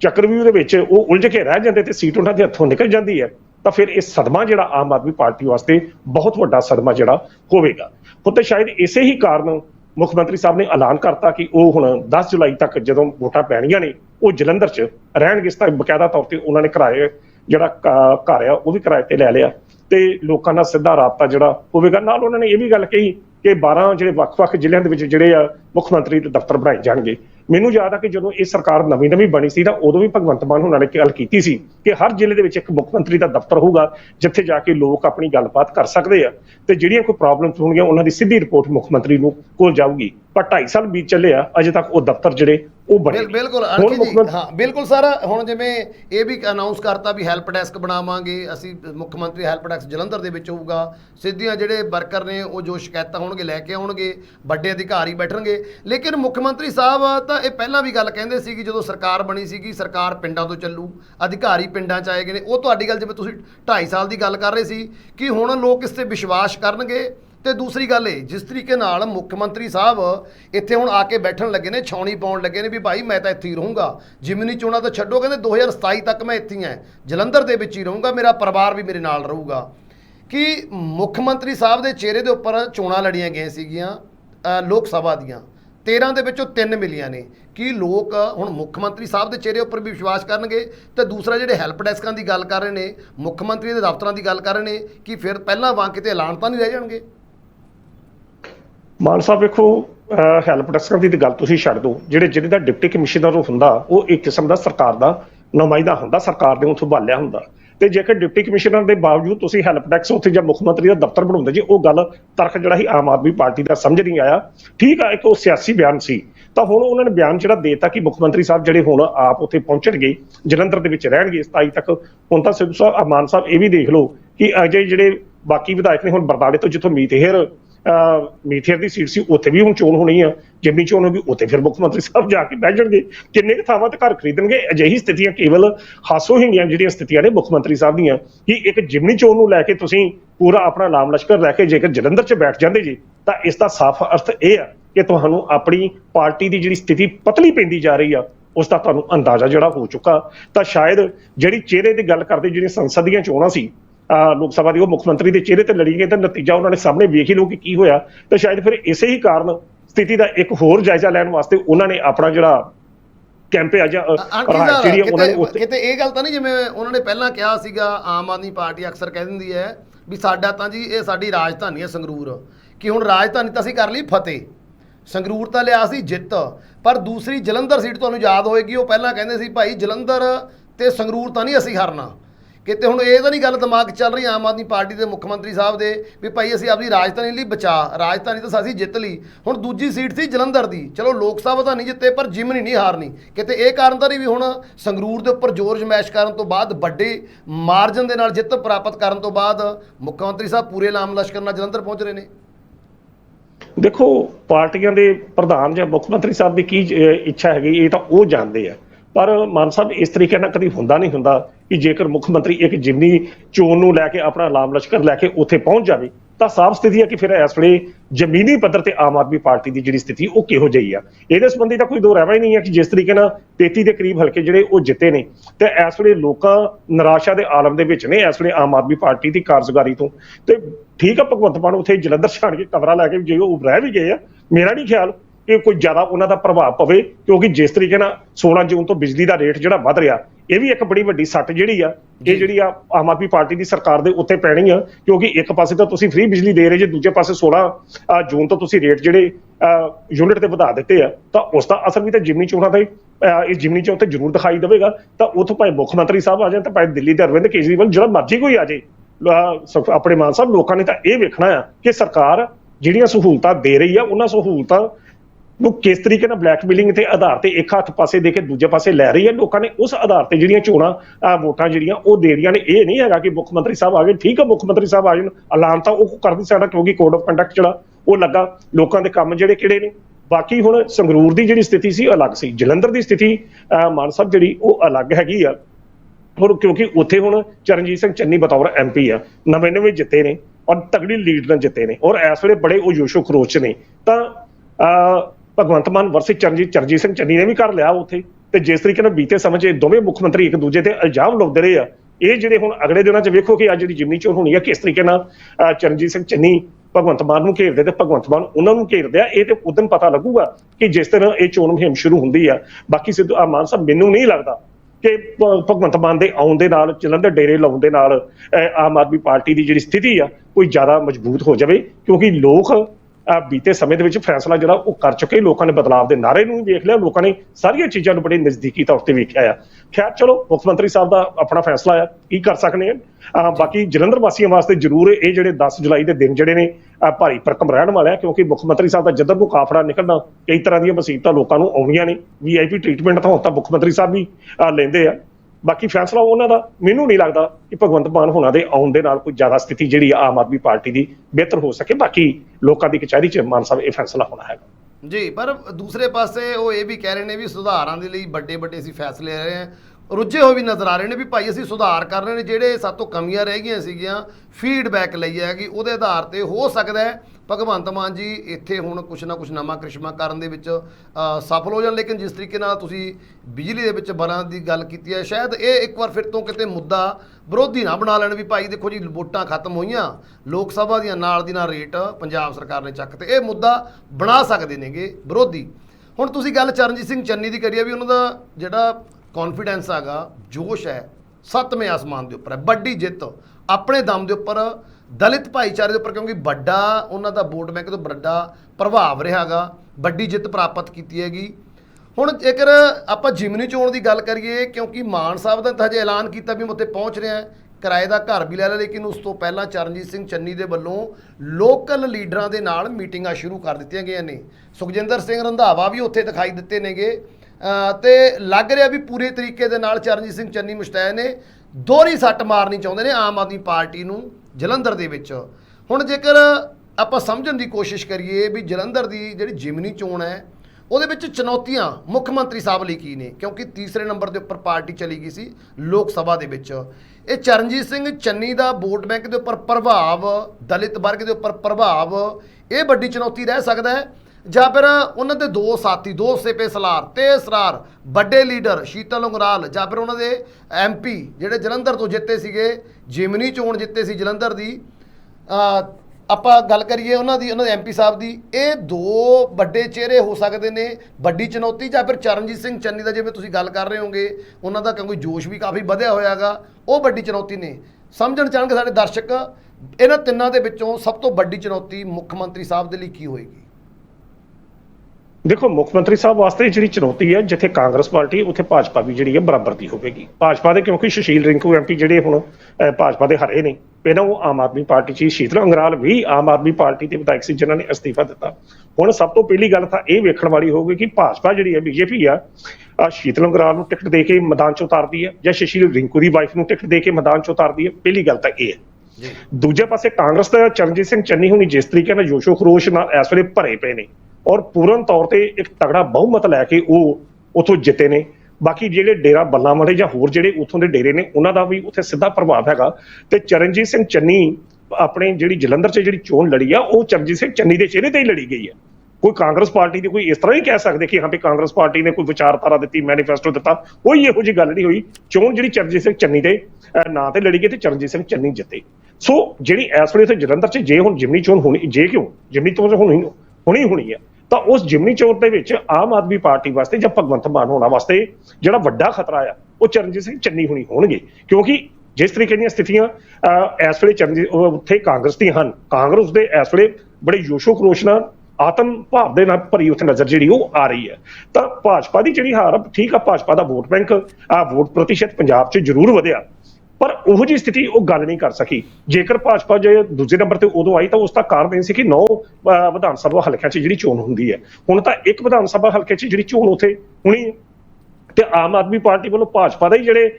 ਚੱਕਰਵਿਊ ਦੇ ਵਿੱਚ ਉਹ ਉਲਝ ਕੇ ਰਹਿ ਜਾਂਦੇ ਤੇ ਸੀਟ ਉਹਨਾਂ ਦੇ ਹੱਥੋਂ ਨਿਕਲ ਜਾਂਦੀ ਹੈ ਤਾਂ ਫਿਰ ਇਹ ਸਦਮਾ ਜਿਹੜਾ ਆਮ ਆਦਮੀ ਪਾਰਟੀ ਵਾਸਤੇ ਬਹੁਤ ਵੱਡਾ ਸਦਮਾ ਜਿਹੜਾ ਹੋਵੇਗਾ। ਹੁਣ ਤੇ ਸ਼ਾਇਦ ਇਸੇ ਹੀ ਕਾਰਨ ਮੁੱਖ ਮੰਤਰੀ ਸਾਹਿਬ ਨੇ ਐਲਾਨ ਕਰਤਾ ਕਿ ਉਹ ਹੁਣ 10 ਜੁਲਾਈ ਤੱਕ ਜਦੋਂ ਵੋਟਾਂ ਪੈਣੀਆਂ ਨੇ, ਉਹ ਜਲੰਧਰ 'ਚ ਰਹਿਣਗੇ। ਇਸ ਤਾਂ ਬਕਾਇਦਾ ਤੌਰ ਤੇ ਉਹਨਾਂ ਨੇ ਕਿਰਾਏ ਜਿਹੜਾ ਕ- ਘਰ ਆ, ਉਹ ਵੀ ਕਿਰਾਏ ਤੇ ਲੈ ਲਿਆ। ਤੇ ਲੋਕਾਂ ਨਾਲ ਸਿੱਧਾ ਰਾਬਤਾ ਜਿਹੜਾ ਹੋਵੇਗਾ। ਨਾਲ ਉਹਨਾਂ ਨੇ ਇਹ ਵੀ ਗੱਲ ਕਹੀ ਕਿ 12 ਜਿਹੜੇ ਵੱਖ-ਵੱਖ ਜ਼ਿਲ੍ਹਿਆਂ ਦੇ ਵਿੱਚ ਜਿਹੜੇ ਆ ਮੁੱਖ ਮੰਤਰੀ ਦੇ ਦਫ਼ਤਰ ਬਣਾਏ ਜਾਣਗੇ। ਮੈਨੂੰ ਯਾਦ ਆ ਕਿ ਜਦੋਂ ਇਹ ਸਰਕਾਰ ਨਵੀਂ-ਨਵੀਂ ਬਣੀ ਸੀ ਤਾਂ ਉਦੋਂ ਵੀ ਭਗਵੰਤ ਮਾਨ ਉਹਨਾਂ ਨੇ ਗੱਲ ਕੀਤੀ ਸੀ ਕਿ ਹਰ ਜ਼ਿਲ੍ਹੇ ਦੇ ਵਿੱਚ ਇੱਕ ਮੁੱਖ ਮੰਤਰੀ ਦਾ ਦਫ਼ਤਰ ਹੋਊਗਾ, ਜਿੱਥੇ ਜਾ ਕੇ ਲੋਕ ਆਪਣੀ ਗੱਲਬਾਤ ਕਰ ਸਕਦੇ ਆ। ਤੇ ਜਿਹੜੀਆਂ ਕੋਈ ਪ੍ਰੋਬਲਮਸ ਹੋਣਗੀਆਂ ਉਹਨਾਂ ਦੀ ਸਿੱਧੀ ਰਿਪੋਰਟ ਮੁੱਖ ਮੰਤਰੀ ਨੂੰ ਕੋਲ ਜਾਊਗੀ। ਪਰ 2.5 ਸਾਲ ਬੀਤ ਚੱਲੇ ਆ, ਅਜੇ ਤੱਕ ਉਹ ਦਫ਼ਤਰ ਜਿਹੜੇ ਉਹ ਬਣੇ। ਬਿਲਕੁਲ ਅਣਖੀ ਜੀ। ਹਾਂ ਬਿਲਕੁਲ ਸਰ ਹੁਣ ਜਿਵੇਂ ਇਹ ਵੀ ਅਨਾਉਂਸ ਕਰਤਾ ਵੀ ਹੈਲਪ ਡੈਸਕ ਬਣਾਵਾਂਗੇ ਅਸੀਂ ਮੁੱਖ ਮੰਤਰੀ ਹੈਲਪ ਡੈਸਕ ਜਲੰਧਰ ਦੇ ਵਿੱਚ ਹੋਊਗਾ ਸਿੱਧੀਆਂ ਜਿਹੜੇ ਵਰਕਰ ਨੇ ਉਹ ਜੋ ਸ਼ਿਕਾਇਤਾਂ ਹੋਣਗੇ ਲੈ ਕੇ ਆਉਣਗੇ ਵੱਡੇ ਅਧਿਕਾਰੀ ਬੈਠਣਗੇ। ਲੇਕਿਨ ਮੁੱਖ ਮੰਤਰੀ ਸਾਹਿਬ ਤਾਂ ਇਹ ਪਹਿਲਾਂ ਵੀ ਗੱਲ ਕਹਿੰਦੇ ਸੀ ਕਿ ਜਦੋਂ ਸਰਕਾਰ ਬਣੀ ਸੀਗੀ ਸਰਕਾਰ ਪਿੰਡਾਂ ਤੋਂ ਚੱਲੂ ਅਧਿਕਾਰੀ ਪਿੰਡਾਂ ਚ ਆਏਗੇ ਨੇ। ਉਹ ਤੁਹਾਡੀ ਗੱਲ ਜਿਵੇਂ ਤੁਸੀਂ 2.5 ਸਾਲ ਦੀ ਗੱਲ ਕਰ ਰਹੇ ਸੀ ਕਿ ਹੁਣ ਲੋਕ ਇਸ ਤੇ ਵਿਸ਼ਵਾਸ ਕਰਨਗੇ ਤੇ ਦੂਸਰੀ ਗੱਲ ਇਹ, ਜਿਸ ਤਰੀਕੇ ਨਾਲ ਮੁੱਖ ਮੰਤਰੀ ਸਾਹਿਬ ਇੱਥੇ ਹੁਣ ਆ ਕੇ ਬੈਠਣ ਲੱਗੇ ਨੇ, ਛਾਉਣੀ ਪਾਉਣ ਲੱਗੇ ਨੇ ਵੀ ਭਾਈ ਮੈਂ ਤਾਂ ਇੱਥੇ ਹੀ ਰਹੂੰਗਾ। ਜਿਮਨੀ ਚੋਣਾਂ ਤਾਂ ਛੱਡੋ, ਕਹਿੰਦੇ 2027 ਤੱਕ ਮੈਂ ਇੱਥੇ ਹੀ ਹਾਂ। ਜਲੰਧਰ ਦੇ ਵਿੱਚ ਹੀ ਰਹੂੰਗਾ, ਮੇਰਾ ਪਰਿਵਾਰ ਵੀ ਮੇਰੇ ਨਾਲ ਰਹੂਗਾ। ਕਿ ਮੁੱਖ ਮੰਤਰੀ ਸਾਹਿਬ ਦੇ ਚਿਹਰੇ ਦੇ ਉੱਪਰ ਚੋਣਾਂ ਲੜੀਆਂ ਗਈਆਂ ਸੀਗੀਆਂ ਲੋਕ ਸਭਾ ਦੀਆਂ। 13 ਦੇ ਵਿੱਚੋਂ 3 ਮਿਲੀਆਂ ਨੇ। ਕੀ ਲੋਕ ਹੁਣ ਮੁੱਖ ਮੰਤਰੀ ਸਾਹਿਬ ਦੇ ਚਿਹਰੇ ਉੱਪਰ ਵੀ ਵਿਸ਼ਵਾਸ ਕਰਨਗੇ? ਤੇ ਦੂਸਰਾ ਜਿਹੜੇ ਹੈਲਪ ਡੈਸਕਾਂ ਦੀ ਗੱਲ ਕਰ ਰਹੇ ਨੇ, ਮੁੱਖ ਮੰਤਰੀ ਦੇ ਦਫ਼ਤਰਾਂ ਦੀ ਗੱਲ ਕਰ ਰਹੇ ਨੇ, ਕਿ ਫਿਰ ਪਹਿਲਾਂ ਵਾਂ ਕਿਤੇ ਐਲਾਨ ਤਾਂ ਨਹੀਂ ਰਹਿ ਜਾਣਗੇ? ਮਾਨ ਸਾਹਿਬ, ਵੇਖੋ ਹੈਲਪ ਡੈਸਕਾਂ ਦੀ ਗੱਲ ਤੁਸੀਂ ਛੱਡ ਦਿਓ। ਜਿਹੜੇ ਜਿਹੜੇ ਦਾ ਡਿਪਟੀ ਕਮਿਸ਼ਨਰ ਹੁੰਦਾ, ਉਹ ਇੱਕ ਕਿਸਮ ਦਾ ਸਰਕਾਰ ਦਾ, ਨੁਮਾਇੰਦਾ ਹੁੰਦਾ, ਸਰਕਾਰ ਦੇ ਉੱਥੋਂ ਭਾਲਿਆ ਹੁੰਦਾ। ਤੇ ਜੇਕਰ ਡਿਪਟੀ ਕਮਿਸ਼ਨਰ ਦੇ ਬਾਵਜੂਦ ਤੁਸੀਂ ਹੈਲਪ ਡੈਸਕ ਉੱਥੇ ਜਾਂ ਮੁੱਖ ਮੰਤਰੀ ਦਾ ਦਫ਼ਤਰ ਬਣਾਉਂਦੇ ਜੀ, ਉਹ ਗੱਲ ਤਰਕ ਜਿਹੜਾ ਹੀ ਆਮ ਆਦਮੀ ਪਾਰਟੀ ਦਾ ਸਮਝ ਨਹੀਂ ਆਇਆ। ਠੀਕ ਆ, ਇੱਕ ਉਹ ਸਿਆਸੀ ਬਿਆਨ ਸੀ। ਤਾਂ ਹੁਣ ਉਹਨਾਂ ਨੇ ਬਿਆਨ ਜਿਹੜਾ ਦੇਤਾ ਕਿ ਮੁੱਖ ਮੰਤਰੀ ਸਾਹਿਬ ਜਿਹੜੇ ਹੁਣ ਆਪ ਉੱਥੇ ਪਹੁੰਚਣਗੇ, ਜਲੰਧਰ ਦੇ ਵਿੱਚ ਰਹਿਣਗੇ 27 ਤੱਕ, ਹੁਣ ਤਾਂ ਸਿੱਧੂ ਸਾਹਿਬ, ਮਾਨ ਸਾਹਿਬ ਇਹ ਵੀ ਦੇਖ ਲਓ ਕਿ ਅਜੇ ਜਿਹੜੇ ਬਾਕੀ ਵਿਧਾਇਕ ਨੇ ਹੁਣ ਬਰਨਾਲੇ ਤੋਂ ਜਿੱਥੋਂ ਮੀਤਹਿਰ ਅਹ ਮੀਥੇਰ ਦੀ ਸੀਟ ਸੀ, ਉੱਥੇ ਵੀ ਹੁਣ ਚੋਣ ਹੋਣੀ ਆ। ਜਿੰਨੀ ਚੋਣ ਹੋਗੀ ਉੱਥੇ ਫਿਰ ਮੁੱਖ ਮੰਤਰੀ ਸਾਹਿਬ ਜਾ ਕੇ ਬਹਿ ਜਾਣਗੇ। ਕਿੰਨੇ ਕੁ ਥਾਵਾਂ ਤੇ ਘਰ ਖਰੀਦਣਗੇ, ਅਜਿਹੀ ਸਥਿਤੀਆਂ ਕੇਵਲ ਹਾਸੋ ਹੀਣੀਆਂ ਜਿਹੜੀਆਂ ਸਥਿਤੀਆਂ ਨੇ ਮੁੱਖ ਮੰਤਰੀ ਸਾਹਿਬ ਦੀਆਂ, ਕਿ ਇੱਕ ਜਿਮਨੀ ਚੋਣ ਨੂੰ ਲੈ ਕੇ ਤੁਸੀਂ ਪੂਰਾ ਆਪਣਾ ਨਾਮ ਲਸ਼ਕਰ ਲੈ ਕੇ ਜੇਕਰ ਜਲੰਧਰ 'ਚ ਬੈਠ ਜਾਂਦੇ ਜੀ, ਤਾਂ ਇਸ ਦਾ ਸਾਫ਼ ਅਰਥ ਇਹ ਆ ਕਿ ਤੁਹਾਨੂੰ ਆਪਣੀ ਪਾਰਟੀ ਦੀ ਜਿਹੜੀ ਸਥਿਤੀ ਪਤਲੀ ਪੈਂਦੀ ਜਾ ਰਹੀ ਆ, ਉਸ ਦਾ ਤੁਹਾਨੂੰ ਅੰਦਾਜ਼ਾ ਜਿਹੜਾ ਹੋ ਚੁੱਕਾ। ਤਾਂ ਸ਼ਾਇਦ ਜਿਹੜੀ ਚਿਹਰੇ ਦੀ ਗੱਲ ਕਰਦੇ, ਜਿਹੜੀਆਂ ਸੰਸਦ ਦੀਆਂ ਚੋਣਾਂ ਸੀ ਲੋਕ ਸਭਾ ਦੀ ਉਹ ਮੁੱਖ ਮੰਤਰੀ ਦੇ ਚਿਹਰੇ ਤੇ ਲੜੀ ਗਈ ਤਾਂ ਨਤੀਜਾ ਉਹਨਾਂ ਨੇ ਸਾਹਮਣੇ ਵੇਖ ਹੀ ਲਓ ਕਿ ਕੀ ਹੋਇਆ। ਤਾਂ ਸ਼ਾਇਦ ਫਿਰ ਇਸੇ ਹੀ ਕਾਰਨ ਸਥਿਤੀ ਦਾ ਇੱਕ ਹੋਰ ਜਾਇਜ਼ਾ ਲੈਣ ਵਾਸਤੇ ਉਹਨਾਂ ਨੇ ਆਪਣਾ ਜਿਹੜਾ ਕੈਂਪ ਹੈ ਜਾਂ ਜਿਹੜੀ ਉਹਨਾਂ ਨੇ ਕਿਤੇ ਇਹ ਗੱਲ ਤਾਂ ਨਹੀਂ ਜਿਵੇਂ ਉਹਨਾਂ ਨੇ ਪਹਿਲਾਂ ਕਿਹਾ ਸੀਗਾ ਆਮ ਆਦਮੀ ਪਾਰਟੀ ਅਕਸਰ ਕਹਿ ਦਿੰਦੀ ਹੈ ਵੀ ਸਾਡਾ ਤਾਂ ਜੀ ਇਹ ਸਾਡੀ ਰਾਜਧਾਨੀ ਹੈ ਸੰਗਰੂਰ। ਕਿ ਹੁਣ ਰਾਜਧਾਨੀ ਤਾਂ ਅਸੀਂ ਕਰ ਲਈ ਫਤਿਹ। ਸੰਗਰੂਰ ਤਾਂ ਲਿਆ ਸੀ ਜਿੱਤ। ਪਰ ਦੂਸਰੀ ਜਲੰਧਰ ਸੀਟ ਤੁਹਾਨੂੰ ਯਾਦ ਹੋਏਗੀ ਉਹ ਪਹਿਲਾਂ ਕਹਿੰਦੇ ਸੀ ਭਾਈ ਜਲੰਧਰ ਤੇ ਸੰਗਰੂਰ ਤਾਂ ਨਹੀਂ ਅਸੀਂ ਹਾਰਨਾ। ਕਿਤੇ ਹੁਣ ਇਹ ਤਾਂ ਨਹੀਂ ਗੱਲ ਦਿਮਾਗ 'ਚ ਚੱਲ ਰਹੀ ਆਮ ਆਦਮੀ ਪਾਰਟੀ ਦੇ ਮੁੱਖ ਮੰਤਰੀ ਸਾਹਿਬ ਦੇ ਵੀ ਭਾਈ ਅਸੀਂ ਆਪਣੀ ਰਾਜਧਾਨੀ ਲਈ ਬਚਾ, ਰਾਜਧਾਨੀ ਤਾਂ ਅਸੀਂ ਜਿੱਤ ਲਈ। ਹੁਣ ਦੂਜੀ ਸੀਟ ਸੀ ਜਲੰਧਰ ਦੀ। ਚਲੋ ਲੋਕ ਸਭਾ ਤਾਂ ਨਹੀਂ ਜਿੱਤੇ, ਪਰ ਜਿਮਨੀ ਨਹੀਂ ਹਾਰਨੀ। ਕਿਤੇ ਇਹ ਕਾਰਨ ਤਾਂ ਨਹੀਂ ਵੀ ਹੁਣ ਸੰਗਰੂਰ ਦੇ ਉੱਪਰ ਜ਼ੋਰ ਜਮੈਸ਼ ਕਰਨ ਤੋਂ ਬਾਅਦ, ਵੱਡੇ ਮਾਰਜਨ ਦੇ ਨਾਲ ਜਿੱਤ ਪ੍ਰਾਪਤ ਕਰਨ ਤੋਂ ਬਾਅਦ ਮੁੱਖ ਮੰਤਰੀ ਸਾਹਿਬ ਪੂਰੇ ਲਾਮ ਲਸ਼ਕਰ ਨਾਲ ਜਲੰਧਰ ਪਹੁੰਚ ਰਹੇ ਨੇ। ਦੇਖੋ, ਪਾਰਟੀਆਂ ਦੇ ਪ੍ਰਧਾਨ ਜਾਂ ਮੁੱਖ ਮੰਤਰੀ ਸਾਹਿਬ ਦੀ ਕੀ ਇੱਛਾ ਹੈਗੀ, ਇਹ ਤਾਂ ਉਹ ਜਾਣਦੇ ਆ। ਪਰ ਮਾਨ ਸਾਹਿਬ, ਇਸ ਤਰੀਕੇ ਨਾਲ ਕਦੀ ਹੁੰਦਾ ਨਹੀਂ ਹੁੰਦਾ ਕਿ ਜੇਕਰ ਮੁੱਖ ਮੰਤਰੀ ਇੱਕ ਜਿਮਨੀ ਚੋਣ ਨੂੰ ਲੈ ਕੇ ਆਪਣਾ ਲਾਮ ਲਸ਼ਕਰ ਲੈ ਕੇ ਉੱਥੇ ਪਹੁੰਚ ਜਾਵੇ, ਤਾਂ ਸਾਫ਼ ਸਥਿਤੀ ਹੈ ਕਿ ਫਿਰ ਇਸ ਵੇਲੇ ਜ਼ਮੀਨੀ ਪੱਧਰ ਤੇ ਆਮ ਆਦਮੀ ਪਾਰਟੀ ਦੀ ਜਿਹੜੀ ਸਥਿਤੀ, ਉਹ ਕਿਹੋ ਜਿਹੀ ਆ। ਇਹਦੇ ਸੰਬੰਧੀ ਤਾਂ ਕੋਈ ਦੋ ਰਹਿਵਾ ਹੀ ਨਹੀਂ ਹੈ ਕਿ ਜਿਸ ਤਰੀਕੇ ਨਾਲ 33 ਦੇ ਕਰੀਬ ਹਲਕੇ ਜਿਹੜੇ ਉਹ ਜਿੱਤੇ ਨੇ, ਤੇ ਇਸ ਵੇਲੇ ਲੋਕਾਂ ਨਿਰਾਸ਼ਾ ਦੇ ਆਲਮ ਦੇ ਵਿੱਚ ਨੇ ਇਸ ਵੇਲੇ ਆਮ ਆਦਮੀ ਪਾਰਟੀ ਦੀ ਕਾਰਜਕਾਰੀ ਤੋਂ। ਤੇ ਠੀਕ ਆ ਭਗਵੰਤ ਮਾਨ ਉੱਥੇ ਜਲੰਧਰ ਛਾਣ ਕੇ ਕਮਰਾ ਲੈ ਕੇ ਜੇ ਉਹ ਰਹਿ ਵੀ ਗਏ ਆ, ਮੇਰਾ ਨਹੀਂ ਖਿਆਲ। ਕਿ ਕੋਈ ਜ਼ਿਆਦਾ ਉਹਨਾਂ ਦਾ ਪ੍ਰਭਾਵ ਪਵੇ ਕਿਉਂਕਿ ਜਿਸ ਤਰੀਕੇ ਨਾਲ 16 ਜੂਨ ਤੋਂ ਬਿਜਲੀ ਦਾ ਰੇਟ ਜਿਹੜਾ ਵੱਧ ਰਿਹਾ ਇਹ ਵੀ ਇੱਕ ਬੜੀ ਵੱਡੀ ਸੱਟ ਜਿਹੜੀ ਆ ਇਹ ਜਿਹੜੀ ਆ ਆਮ ਆਦਮੀ ਪਾਰਟੀ ਦੀ ਸਰਕਾਰ ਦੇ ਉੱਤੇ ਪੈਣੀ ਆ ਕਿਉਂਕਿ ਇੱਕ ਪਾਸੇ ਤਾਂ ਤੁਸੀਂ ਫ੍ਰੀ ਬਿਜਲੀ ਦੇ ਰਹੇ ਜੇ ਦੂਜੇ ਪਾਸੇ 16 ਅ, ਜੂਨ ਤੋਂ ਤੁਸੀਂ ਰੇਟ ਜਿਹੜੇ ਯੂਨਿਟ ਤੇ ਵਧਾ ਦਿੱਤੇ ਆ ਤਾਂ ਉਸ ਦਾ ਅਸਰ ਵੀ ਤਾਂ ਜਿਮਨੀ ਚੋਣਾਂ ਤੇ ਇਹ ਜਿਮਨੀ ਚੋਣ ਤੇ ਜ਼ਰੂਰ ਦਿਖਾਈ ਦੇਵੇਗਾ ਤਾਂ ਉੱਥੋਂ ਭਾਵੇਂ ਮੁੱਖ ਮੰਤਰੀ ਸਾਹਿਬ ਆ ਜਾਣ ਤਾਂ ਭਾਵੇਂ ਦਿੱਲੀ ਦੇ ਅਰਵਿੰਦ ਕੇਜਰੀਵਾਲ ਜਿਹੜਾ ਮਰਜ਼ੀ ਕੋਈ ਆ ਜੇ ਆਪਣੇ ਮਾਨ ਸਾਹਿਬ ਲੋਕਾਂ ਨੇ ਤਾਂ ਇਹ ਵੇਖਣਾ ਆ ਕਿ ਸਰਕਾਰ ਜਿਹੜੀਆਂ ਸਹੂਲਤਾਂ ਦੇ ਰਹੀ ਆ ਉਹਨਾਂ ਸਹੂਲਤਾਂ ਨੂੰ ਕਿਸ ਤਰੀਕੇ ਨਾਲ ਬਲੈਕਮੇਲਿੰਗ ਤੇ ਆਧਾਰ ਤੇ ਇੱਕ ਹੱਥ ਪਾਸੇ ਦੇ ਕੇ ਦੂਜੇ ਪਾਸੇ ਲੈ ਰਹੀ ਹੈ? ਲੋਕਾਂ ਨੇ ਉਸ ਆਧਾਰ ਤੇ ਜਿਹੜੀਆਂ ਚੋਣਾਂ ਵੋਟਾਂ ਜਿਹੜੀਆਂ ਉਹ ਦੇ ਰਹੀਆਂ ਨੇ। ਇਹ ਨਹੀਂ ਹੈਗਾ ਕਿ ਮੁੱਖ ਮੰਤਰੀ ਸਾਹਿਬ ਆ ਗਏ। ਠੀਕ ਹੈ ਮੁੱਖ ਮੰਤਰੀ ਸਾਹਿਬ ਆ ਜਾਣ। ਐਲਾਨ ਤਾਂ ਉਹ ਕਰ ਨਹੀਂ ਸਕਦਾ ਕਿਉਂਕਿ ਕੋਡ ਆਫ ਕੰਡਕਟ ਜਿਹੜਾ ਉਹ ਲੱਗਾ। ਲੋਕਾਂ ਦੇ ਕੰਮ ਜਿਹੜੇ ਕਿਹੜੇ ਨੇ? ਬਾਕੀ ਹੁਣ ਸੰਗਰੂਰ ਦੀ ਜਿਹੜੀ ਸਥਿਤੀ ਸੀ ਉਹ ਅਲੱਗ ਸੀ। ਜਲੰਧਰ ਦੀ ਸਥਿਤੀ ਅਹ ਮਾਨ ਸਾਹਿਬ ਜਿਹੜੀ ਉਹ ਅਲੱਗ ਹੈਗੀ ਆ। ਹੁਣ ਕਿਉਂਕਿ ਉੱਥੇ ਹੁਣ ਚਰਨਜੀਤ ਸਿੰਘ ਚੰਨੀ ਬਤੌਰ ਐਮਪੀ ਆ। ਨਵੇਂ ਨਵੇਂ ਜਿੱਤੇ ਨੇ ਔਰ ਤਗੜੀ ਲੀਡ ਨਾਲ ਜਿੱਤੇ ਨੇ। ਔਰ ਇਸ ਵੇਲੇ ਬੜੇ ਉਹ ਜੋਸ਼ੋ ਖਰੋਚ ਨੇ। ਤਾਂ ਅਹ, ਭਗਵੰਤ ਮਾਨ ਵਰਸੇ ਚਰਨਜੀਤ ਚਰਨਜੀਤ ਸਿੰਘ ਚੰਨੀ ਨੇ ਵੀ ਕਰ ਲਿਆ ਉੱਥੇ। ਤੇ ਜਿਸ ਤਰੀਕੇ ਨਾਲ ਬੀਤੇ ਸਮੇਂ 'ਚ ਦੋਵੇਂ ਮੁੱਖ ਮੰਤਰੀ ਇੱਕ ਦੂਜੇ ਤੇ ਇਲਜ਼ਾਮ ਲਾਉਂਦੇ ਰਹੇ ਆ, ਇਹ ਜਿਹੜੇ ਹੁਣ ਅਗਲੇ ਦਿਨਾਂ 'ਚ ਵੇਖੋ ਕਿ ਅੱਜ ਜਿਹੜੀ ਜਿਮਨੀ ਚੋਣ ਹੋਣੀ ਆ, ਕਿਸ ਤਰੀਕੇ ਨਾਲ ਚਰਨਜੀਤ ਸਿੰਘ ਚੰਨੀ ਭਗਵੰਤ ਮਾਨ ਨੂੰ ਘੇਰਦੇ ਤੇ ਭਗਵੰਤ ਮਾਨ ਉਹਨਾਂ ਨੂੰ ਘੇਰਦੇ ਆ, ਇਹ ਤੇ ਉਦੋਂ ਪਤਾ ਲੱਗੂਗਾ ਕਿ ਜਿਸ ਤਰ੍ਹਾਂ ਇਹ ਚੋਣ ਮੁਹਿੰਮ ਸ਼ੁਰੂ ਹੁੰਦੀ ਆ। ਬਾਕੀ ਸਿੱਧੂ ਆ ਮਾਨ ਸਾਹਿਬ ਮੈਨੂੰ ਨਹੀਂ ਲੱਗਦਾ ਕਿ ਭਗਵੰਤ ਮਾਨ ਦੇ ਆਉਣ ਦੇ ਨਾਲ ਜਲੰਧਰ ਡੇਰੇ ਲਾਉਣ ਦੇ ਨਾਲ ਆਮ ਆਦਮੀ ਪਾਰਟੀ ਦੀ ਜਿਹੜੀ ਸਥਿਤੀ ਆ, ਕੋਈ ਜ਼ਿਆਦਾ ਮਜ਼ਬੂਤ ਹੋ ਜਾਵੇ, ਕਿਉਂਕਿ ਲੋਕ ਬੀਤੇ ਸਮੇਂ ਦੇ ਵਿੱਚ ਫੈਸਲਾ ਜਿਹੜਾ ਉਹ ਕਰ ਚੁੱਕੇ ਲੋਕਾਂ ਨੇ ਬਦਲਾਵ ਦੇ ਨਾਰੇ ਨੂੰ ਵੀ ਵੇਖ ਲਿਆ, ਲੋਕਾਂ ਨੇ ਸਾਰੀਆਂ ਚੀਜ਼ਾਂ ਨੂੰ ਬੜੇ ਨਜ਼ਦੀਕੀ ਤੌਰ ਤੇ ਵੇਖਿਆ ਆ। ਖੈਰ, ਚਲੋ, ਮੁੱਖ ਮੰਤਰੀ ਸਾਹਿਬ ਦਾ ਆਪਣਾ ਫੈਸਲਾ ਆ, ਕੀ ਕਰ ਸਕਨੇ ਆ? ਬਾਕੀ ਜਲੰਧਰ ਵਾਸੀਆਂ ਵਾਸਤੇ ਜ਼ਰੂਰ ਇਹ ਜਿਹੜੇ 10 ਜੁਲਾਈ ਦੇ ਦਿਨ ਜਿਹੜੇ ਨੇ ਭਾਰੀ ਭਰਕਮ ਰਹਿਣ ਵਾਲੇ ਆ, ਕਿਉਂਕਿ ਮੁੱਖ ਮੰਤਰੀ ਸਾਹਿਬ ਦਾ ਜਦੋਂ ਨੂੰ ਕਾਫੜਾ ਨਿਕਲਣਾ, ਕਈ ਤਰ੍ਹਾਂ ਦੀਆਂ ਮੁਸੀਬਤਾਂ ਲੋਕਾਂ ਨੂੰ ਆਉਣੀਆਂ ਨੇ ਵੀਆਈਪੀ ਟ੍ਰੀਟਮੈਂਟ ਤਾਂ ਹੁਣ ਤਾਂ ਮੁੱਖ ਮੰਤਰੀ ਸਾਹਿਬ ਵੀ ਲੈਂਦੇ ਆ। ਬਾਕੀ ਫੈਸਲਾ ਉਹਨਾਂ ਦਾ, ਮੈਨੂੰ ਨਹੀਂ ਲੱਗਦਾ ਕਿ ਭਗਵੰਤ ਮਾਨ ਹੋਣਾ ਦੇ ਆਉਣ ਦੇ ਨਾਲ ਕੋਈ ਜ਼ਿਆਦਾ ਸਥਿਤੀ ਜਿਹੜੀ ਆਮ ਆਦਮੀ ਪਾਰਟੀ ਦੀ ਬਿਹਤਰ ਹੋ ਸਕੇ। ਬਾਕੀ ਲੋਕਾਂ ਦੀ ਕਚਹਿਰੀ 'ਚ ਮਾਨ ਸਾਹਿਬ ਇਹ ਫੈਸਲਾ ਹੋਣਾ ਹੈਗਾ। ਜੀ, ਪਰ ਦੂਸਰੇ ਪਾਸੇ ਉਹ ਇਹ ਵੀ ਕਹਿ ਰਹੇ ਨੇ ਵੀ ਸੁਧਾਰਾਂ ਦੇ ਲਈ ਵੱਡੇ ਵੱਡੇ ਅਸੀਂ ਫੈਸਲੇ ਲੈ ਰਹੇ ਹਾਂ। ਰੁੱਝੇ ਹੋਏ ਵੀ ਨਜ਼ਰ ਆ ਰਹੇ ਨੇ ਵੀ ਭਾਈ ਅਸੀਂ ਸੁਧਾਰ ਕਰ ਰਹੇ ਨੇ, ਜਿਹੜੇ ਸਾਤੋਂ ਕਮੀਆਂ ਰਹਿ ਗਈਆਂ ਸੀਗੀਆਂ ਫੀਡਬੈਕ ਲਈ ਹੈਗੀ ਉਹਦੇ ਆਧਾਰ ਤੇ ਹੋ ਸਕਦਾ ਹੈ ਭਗਵੰਤ ਮਾਨ ਜੀ ਇੱਥੇ ਹੁਣ ਕੁਛ ਨਾ ਕੁਛ ਨਵਾਂ ਕ੍ਰਿਸ਼ਮਾ ਕਰਨ ਦੇ ਵਿੱਚ ਸਫਲ ਹੋ ਜਾਣ, ਲੇਕਿਨ ਜਿਸ ਤਰੀਕੇ ਨਾਲ ਤੁਸੀਂ ਬਿਜਲੀ ਦੇ ਵਿੱਚ ਬਲਾਂ ਦੀ ਗੱਲ ਕੀਤੀ ਹੈ, ਸ਼ਾਇਦ ਇਹ ਇੱਕ ਵਾਰ ਫਿਰ ਤੋਂ ਕਿਤੇ ਮੁੱਦਾ ਵਿਰੋਧੀ ਨਾ ਬਣਾ ਲੈਣ ਵੀ ਭਾਈ ਦੇਖੋ ਜੀ, ਵੋਟਾਂ ਖਤਮ ਹੋਈਆਂ, ਲੋਕ ਸਭਾ ਦੀਆਂ ਨਾਲ ਦੀ ਨਾਲ ਰੇਟ ਪੰਜਾਬ ਸਰਕਾਰ ਨੇ ਚੱਕ ਤੇ ਇਹ ਮੁੱਦਾ ਬਣਾ ਸਕਦੇ ਨੇਗੇ ਵਿਰੋਧੀ। ਹੁਣ ਤੁਸੀਂ ਗੱਲ ਚਰਨਜੀਤ ਸਿੰਘ ਚੰਨੀ ਦੀ ਕਰੀਏ ਵੀ ਉਹਨਾਂ ਦਾ ਜਿਹੜਾ ਕੌਨਫੀਡੈਂਸ ਹੈਗਾ, ਜੋਸ਼ ਹੈ, ਸੱਤਵੇਂ ਆਸਮਾਨ ਦੇ ਉੱਪਰ ਹੈ, ਵੱਡੀ ਜਿੱਤ, ਆਪਣੇ ਦਮ ਦੇ ਉੱਪਰ ਦਲਿਤ ਭਾਈਚਾਰੇ ਦੇ ਉੱਪਰ ਕਿਉਂਕਿ ਵੱਡਾ ਉਹਨਾਂ ਦਾ ਵੋਟ ਬੈਂਕ ਤੋਂ ਵੱਡਾ ਪ੍ਰਭਾਵ ਰਿਹਾਗਾ ਵੱਡੀ ਜਿੱਤ ਪ੍ਰਾਪਤ ਕੀਤੀ ਹੈਗੀ। ਹੁਣ ਜੇਕਰ ਆਪਾਂ ਜਿਮਨੀ ਚੋਣ ਦੀ ਗੱਲ ਕਰੀਏ ਕਿਉਂਕਿ ਮਾਨ ਸਾਹਿਬ ਦਾ ਤਾਂ ਹਜੇ ਐਲਾਨ ਕੀਤਾ ਵੀ ਮੈਂ ਉੱਥੇ ਪਹੁੰਚ ਰਿਹਾ ਕਿਰਾਏ ਦਾ ਘਰ ਵੀ ਲੈ ਲਿਆ ਲੇਕਿਨ ਉਸ ਤੋਂ ਪਹਿਲਾਂ ਚਰਨਜੀਤ ਸਿੰਘ ਚੰਨੀ ਦੇ ਵੱਲੋਂ ਲੋਕਲ ਲੀਡਰਾਂ ਦੇ ਨਾਲ ਮੀਟਿੰਗਾਂ ਸ਼ੁਰੂ ਕਰ ਦਿੱਤੀਆਂ ਗਈਆਂ ਨੇ। ਸੁਖਜਿੰਦਰ ਸਿੰਘ ਰੰਧਾਵਾ ਵੀ ਉੱਥੇ ਦਿਖਾਈ ਦਿੱਤੇ ਨੇਗੇ। ਅ, ਤੇ ਲੱਗ ਰਿਹਾ ਵੀ ਪੂਰੇ ਤਰੀਕੇ ਦੇ ਨਾਲ ਚਰਨਜੀਤ ਸਿੰਘ ਚੰਨੀ ਮੁਸ਼ਤੈਦ ਨੇ ਦੋਹਰੀ ਸੱਟ ਮਾਰਨੀ ਚਾਹੁੰਦੇ ਨੇ ਆਮ ਆਦਮੀ ਪਾਰਟੀ ਨੂੰ। ਜਲੰਧਰ ਦੇ ਵਿੱਚ। ਹੁਣ ਜੇਕਰ ਆਪਾਂ ਸਮਝਣ ਦੀ ਕੋਸ਼ਿਸ਼ ਕਰੀਏ ਵੀ ਜਲੰਧਰ ਦੀ ਜਿਹੜੀ ਜਿਮਨੀ ਚੋਣ ਹੈ, ਉਹਦੇ ਵਿੱਚ ਚੁਣੌਤੀਆਂ ਮੁੱਖ ਮੰਤਰੀ ਸਾਹਿਬ ਲਈ ਕੀ ਨੇ? ਕਿਉਂਕਿ ਤੀਸਰੇ ਨੰਬਰ ਦੇ ਉੱਪਰ ਪਾਰਟੀ ਚਲੀ ਗਈ ਸੀ ਲੋਕ ਸਭਾ ਦੇ ਵਿੱਚ। ਇਹ ਚਰਨਜੀਤ ਸਿੰਘ ਚੰਨੀ ਦਾ ਵੋਟ ਬੈਂਕ ਦੇ ਉੱਪਰ ਪ੍ਰਭਾਵ, ਦਲਿਤ ਵਰਗ ਦੇ ਉੱਪਰ ਪ੍ਰਭਾਵ, ਇਹ ਵੱਡੀ ਚੁਣੌਤੀ ਰਹਿ ਸਕਦਾ ਹੈ। ਜਾਂ ਫਿਰ ਉਹਨਾਂ ਦੇ ਦੋ ਸਾਥੀ, ਦੋ ਸੇਪੇ ਸਲਾਰ, ਤੇ ਸਰਾਰ, ਵੱਡੇ ਲੀਡਰ ਸ਼ੀਤਲ ਉਂਗਰਾਲ, ਜਾਂ ਫਿਰ ਉਹਨਾਂ ਦੇ ਐਮਪੀ ਜਿਹੜੇ ਜਲੰਧਰ ਤੋਂ ਜਿੱਤੇ ਸੀਗੇ, ਜਿਮਨੀ ਚੋਣ ਜਿੱਤੇ ਸੀ ਜਲੰਧਰ ਦੀ। ਆਪਾਂ ਗੱਲ ਕਰੀਏ ਉਹਨਾਂ ਦੀ, ਉਹਨਾਂ ਦੇ ਐਮਪੀ ਸਾਹਿਬ ਦੀ। ਇਹ ਦੋ ਵੱਡੇ ਚਿਹਰੇ ਹੋ ਸਕਦੇ ਨੇ, ਵੱਡੀ ਚੁਣੌਤੀ ਜਾਂ ਫਿਰ ਚਰਨਜੀਤ ਸਿੰਘ ਚੰਨੀ ਦਾ ਜਿਵੇਂ ਤੁਸੀਂ ਗੱਲ ਕਰ ਰਹੇ ਹੋਗੇ, ਉਹਨਾਂ ਦਾ ਕਿਉਂਕਿ ਜੋਸ਼ ਵੀ ਕਾਫੀ ਵਧਿਆ ਹੋਇਆਗਾ ਉਹ ਵੱਡੀ ਚੁਣੌਤੀ ਨੇ। ਸਮਝਣ ਚਾਹਣਗੇ ਸਾਡੇ ਦਰਸ਼ਕ, ਇਹਨਾਂ ਤਿੰਨਾਂ ਦੇ ਵਿੱਚੋਂ ਸਭ ਤੋਂ ਵੱਡੀ ਚੁਣੌਤੀ ਮੁੱਖ ਮੰਤਰੀ ਸਾਹਿਬ ਦੇ ਲਈ ਕੀ ਹੋਏਗੀ? ਦੇਖੋ ਮੁੱਖ ਮੰਤਰੀ ਸਾਹਿਬ ਵਾਸਤੇ ਜਿਹੜੀ ਚੁਣੌਤੀ ਹੈ ਜਿੱਥੇ ਕਾਂਗਰਸ ਪਾਰਟੀ ਉੱਥੇ ਭਾਜਪਾ ਵੀ ਜਿਹੜੀ ਹੈ ਬਰਾਬਰ ਦੀ ਹੋਵੇਗੀ। ਭਾਜਪਾ ਦੇ ਕਿਉਂਕਿ ਸੁਸ਼ੀਲ ਰਿੰਕੂ ਐਮਪੀ ਜਿਹੜੇ ਹੁਣ ਭਾਜਪਾ ਦੇ ਹਰੇ ਨੇ ਪਹਿਲਾਂ ਉਹ ਆਮ ਆਦਮੀ ਪਾਰਟੀ ਚ ਸ਼ੀਤਲ ਅੰਗਰਾਲ ਵੀ ਆਮ ਆਦਮੀ ਪਾਰਟੀ ਦੇ ਵਿਧਾਇਕ ਸੀ ਜਿਨ੍ਹਾਂ ਨੇ ਅਸਤੀਫਾ ਦਿੱਤਾ। ਹੁਣ ਸਭ ਤੋਂ ਪਹਿਲੀ ਗੱਲ ਤਾਂ ਇਹ ਵੇਖਣ ਵਾਲੀ ਹੋਊਗੀ ਕਿ ਭਾਜਪਾ ਜਿਹੜੀ ਹੈ ਬੀਜੇਪੀ ਆ ਸ਼ੀਤਲ ਅੰਗਰਾਲ ਨੂੰ ਟਿਕਟ ਦੇ ਕੇ ਮੈਦਾਨ ਚ ਉਤਾਰਦੀ ਹੈ ਜਾਂ ਸੁਸ਼ੀਲ ਰਿੰਕੂ ਦੀ ਵਾਈਫ ਨੂੰ ਟਿਕਟ ਦੇ ਕੇ ਮੈਦਾਨ ਚ ਉਤਾਰਦੀ ਹੈ। ਪਹਿਲੀ ਗੱਲ ਤਾਂ ਇਹ ਹੈ। ਦੂਜੇ ਪਾਸੇ ਕਾਂਗਰਸ ਦਾ ਚਰਨਜੀਤ ਸਿੰਘ ਚੰਨੀ ਹੁਣੀ ਜਿਸ ਤਰੀਕੇ ਨਾਲ ਜੋਸ਼ੋ ਖਰੋਸ਼ ਨਾਲ ਇਸ ਵੇਲੇ ਭਰੇ ਪਏ ਨੇ ਔਰ ਪੂਰਨ ਤੌਰ ਤੇ ਇੱਕ ਤਗੜਾ ਬਹੁਮਤ ਲੈ ਕੇ ਉਹ ਉਥੋਂ ਜਿੱਤੇ ਨੇ। ਬਾਕੀ ਜਿਹੜੇ ਡੇਰਾ ਬੱਲਾਂ ਵਾਲੇ ਜਾਂ ਹੋਰ ਜਿਹੜੇ ਉਥੋਂ ਦੇ ਡੇਰੇ ਨੇ, ਉਹਨਾਂ ਦਾ ਵੀ ਉੱਥੇ ਸਿੱਧਾ ਪ੍ਰਭਾਵ ਹੈਗਾ। ਤੇ ਚਰਨਜੀਤ ਸਿੰਘ ਚੰਨੀ ਆਪਣੇ ਜਿਹੜੀ ਜਲੰਧਰ 'ਚ ਜਿਹੜੀ ਚੋਣ ਲੜੀ ਆ, ਉਹ ਚਰਨਜੀਤ ਸਿੰਘ ਚੰਨੀ ਦੇ ਚਿਹਰੇ ਤੇ ਹੀ ਲੜੀ ਗਈ ਹੈ। ਕੋਈ ਕਾਂਗਰਸ ਪਾਰਟੀ ਦੀ ਕੋਈ ਇਸ ਤਰ੍ਹਾਂ ਹੀ ਕਹਿ ਸਕਦੇ ਕਿ ਹਾਂ ਵੀ ਕਾਂਗਰਸ ਪਾਰਟੀ ਨੇ ਕੋਈ ਵਿਚਾਰਧਾਰਾ ਦਿੱਤੀ ਮੈਨੀਫੈਸਟੋ ਦਿੱਤਾ, ਕੋਈ ਇਹੋ ਜਿਹੀ ਗੱਲ ਨਹੀਂ ਹੋਈ। ਚੋਣ ਜਿਹੜੀ ਚਰਨਜੀਤ ਸਿੰਘ ਚੰਨੀ ਦੇ ਨਾਂ ਤੇ ਲੜੀ ਗਈ ਤੇ ਚਰਨਜੀਤ ਸਿੰਘ ਚੰਨੀ ਜਿੱਤੇ। ਸੋ ਜਿਹੜੀ ਇਸ ਵੇਲੇ ਇੱਥੇ ਜਲੰਧਰ 'ਚ ਜੇ ਹੁਣ ਜਿਮਨੀ ਚੋਣ ਹੋਣੀ, ਜੇ ਕਿਉਂ? ਜਿਮਨੀ ਚੋਣ ਹੋਣੀ ਹੁਣੀ ਹੋਣੀ ਹੈ ਤਾਂ ਉਸ ਜਿਮਨੀ ਚੋਰ ਦੇ ਵਿੱਚ ਆਮ ਆਦਮੀ ਪਾਰਟੀ ਵਾਸਤੇ ਜਾਂ ਭਗਵੰਤ ਮਾਨ ਹੋਣਾ ਵਾਸਤੇ ਜਿਹੜਾ ਵੱਡਾ ਖਤਰਾ ਆ ਉਹ ਚਰਨਜੀਤ ਸਿੰਘ ਚੰਨੀ ਹੋਣੀ ਹੋਣਗੇ। ਕਿਉਂਕਿ ਜਿਸ ਤਰੀਕੇ ਦੀਆਂ ਸਥਿਤੀਆਂ ਅਹ, ਇਸ ਵੇਲੇ ਚਰਨਜੀਤ ਉੱਥੇ ਕਾਂਗਰਸ ਦੀਆਂ ਹਨ। ਕਾਂਗਰਸ ਦੇ ਇਸ ਵੇਲੇ ਬੜੇ ਜੋਸ਼ੋ ਖਰੋਸ਼ ਨਾਲ ਆਤਮ ਭਾਵ ਦੇ ਨਾਲ ਭਰੀ ਉੱਥੇ ਨਜ਼ਰ ਜਿਹੜੀ ਉਹ ਆ ਰਹੀ ਹੈ। ਤਾਂ ਭਾਜਪਾ ਦੀ ਜਿਹੜੀ ਹਾਰ ਠੀਕ ਆ ਭਾਜਪਾ ਦਾ ਵੋਟ ਬੈਂਕ ਆ ਵੋਟ ਪ੍ਰਤੀਸ਼ਤ ਪੰਜਾਬ 'ਚ ਜ਼ਰੂਰ ਵਧਿਆ। ਪਰ ਉਹ ਜੀ ਸਥਿਤੀ ਉਹ ਗੱਲ ਨਹੀਂ ਕਰ ਸਕੀ। ਜੇਕਰ ਭਾਜਪਾ ਜੇ ਦੂਜੇ ਨੰਬਰ ਤੇ ਉਦੋਂ ਆਈ ਤਾਂ ਉਸ ਦਾ ਕਾਰਨ ਇਹ ਸੀ ਕਿ ਨੌ ਵਿਧਾਨ ਸਭਾ ਹਲਕਿਆਂ 'ਚ ਜਿਹੜੀ ਚੋਣ ਹੁੰਦੀ ਹੈ। ਹੁਣ ਤਾਂ ਇੱਕ ਵਿਧਾਨ ਸਭਾ ਹਲਕੇ 'ਚ ਜਿਹੜੀ ਚੋਣ ਉਥੇ ਹੋਣੀ ਹੈ। ਤੇ ਆਮ ਆਦਮੀ ਪਾਰਟੀ ਵੱਲੋਂ ਭਾਜਪਾ ਦੇ ਹੀ ਜਿਹੜੇ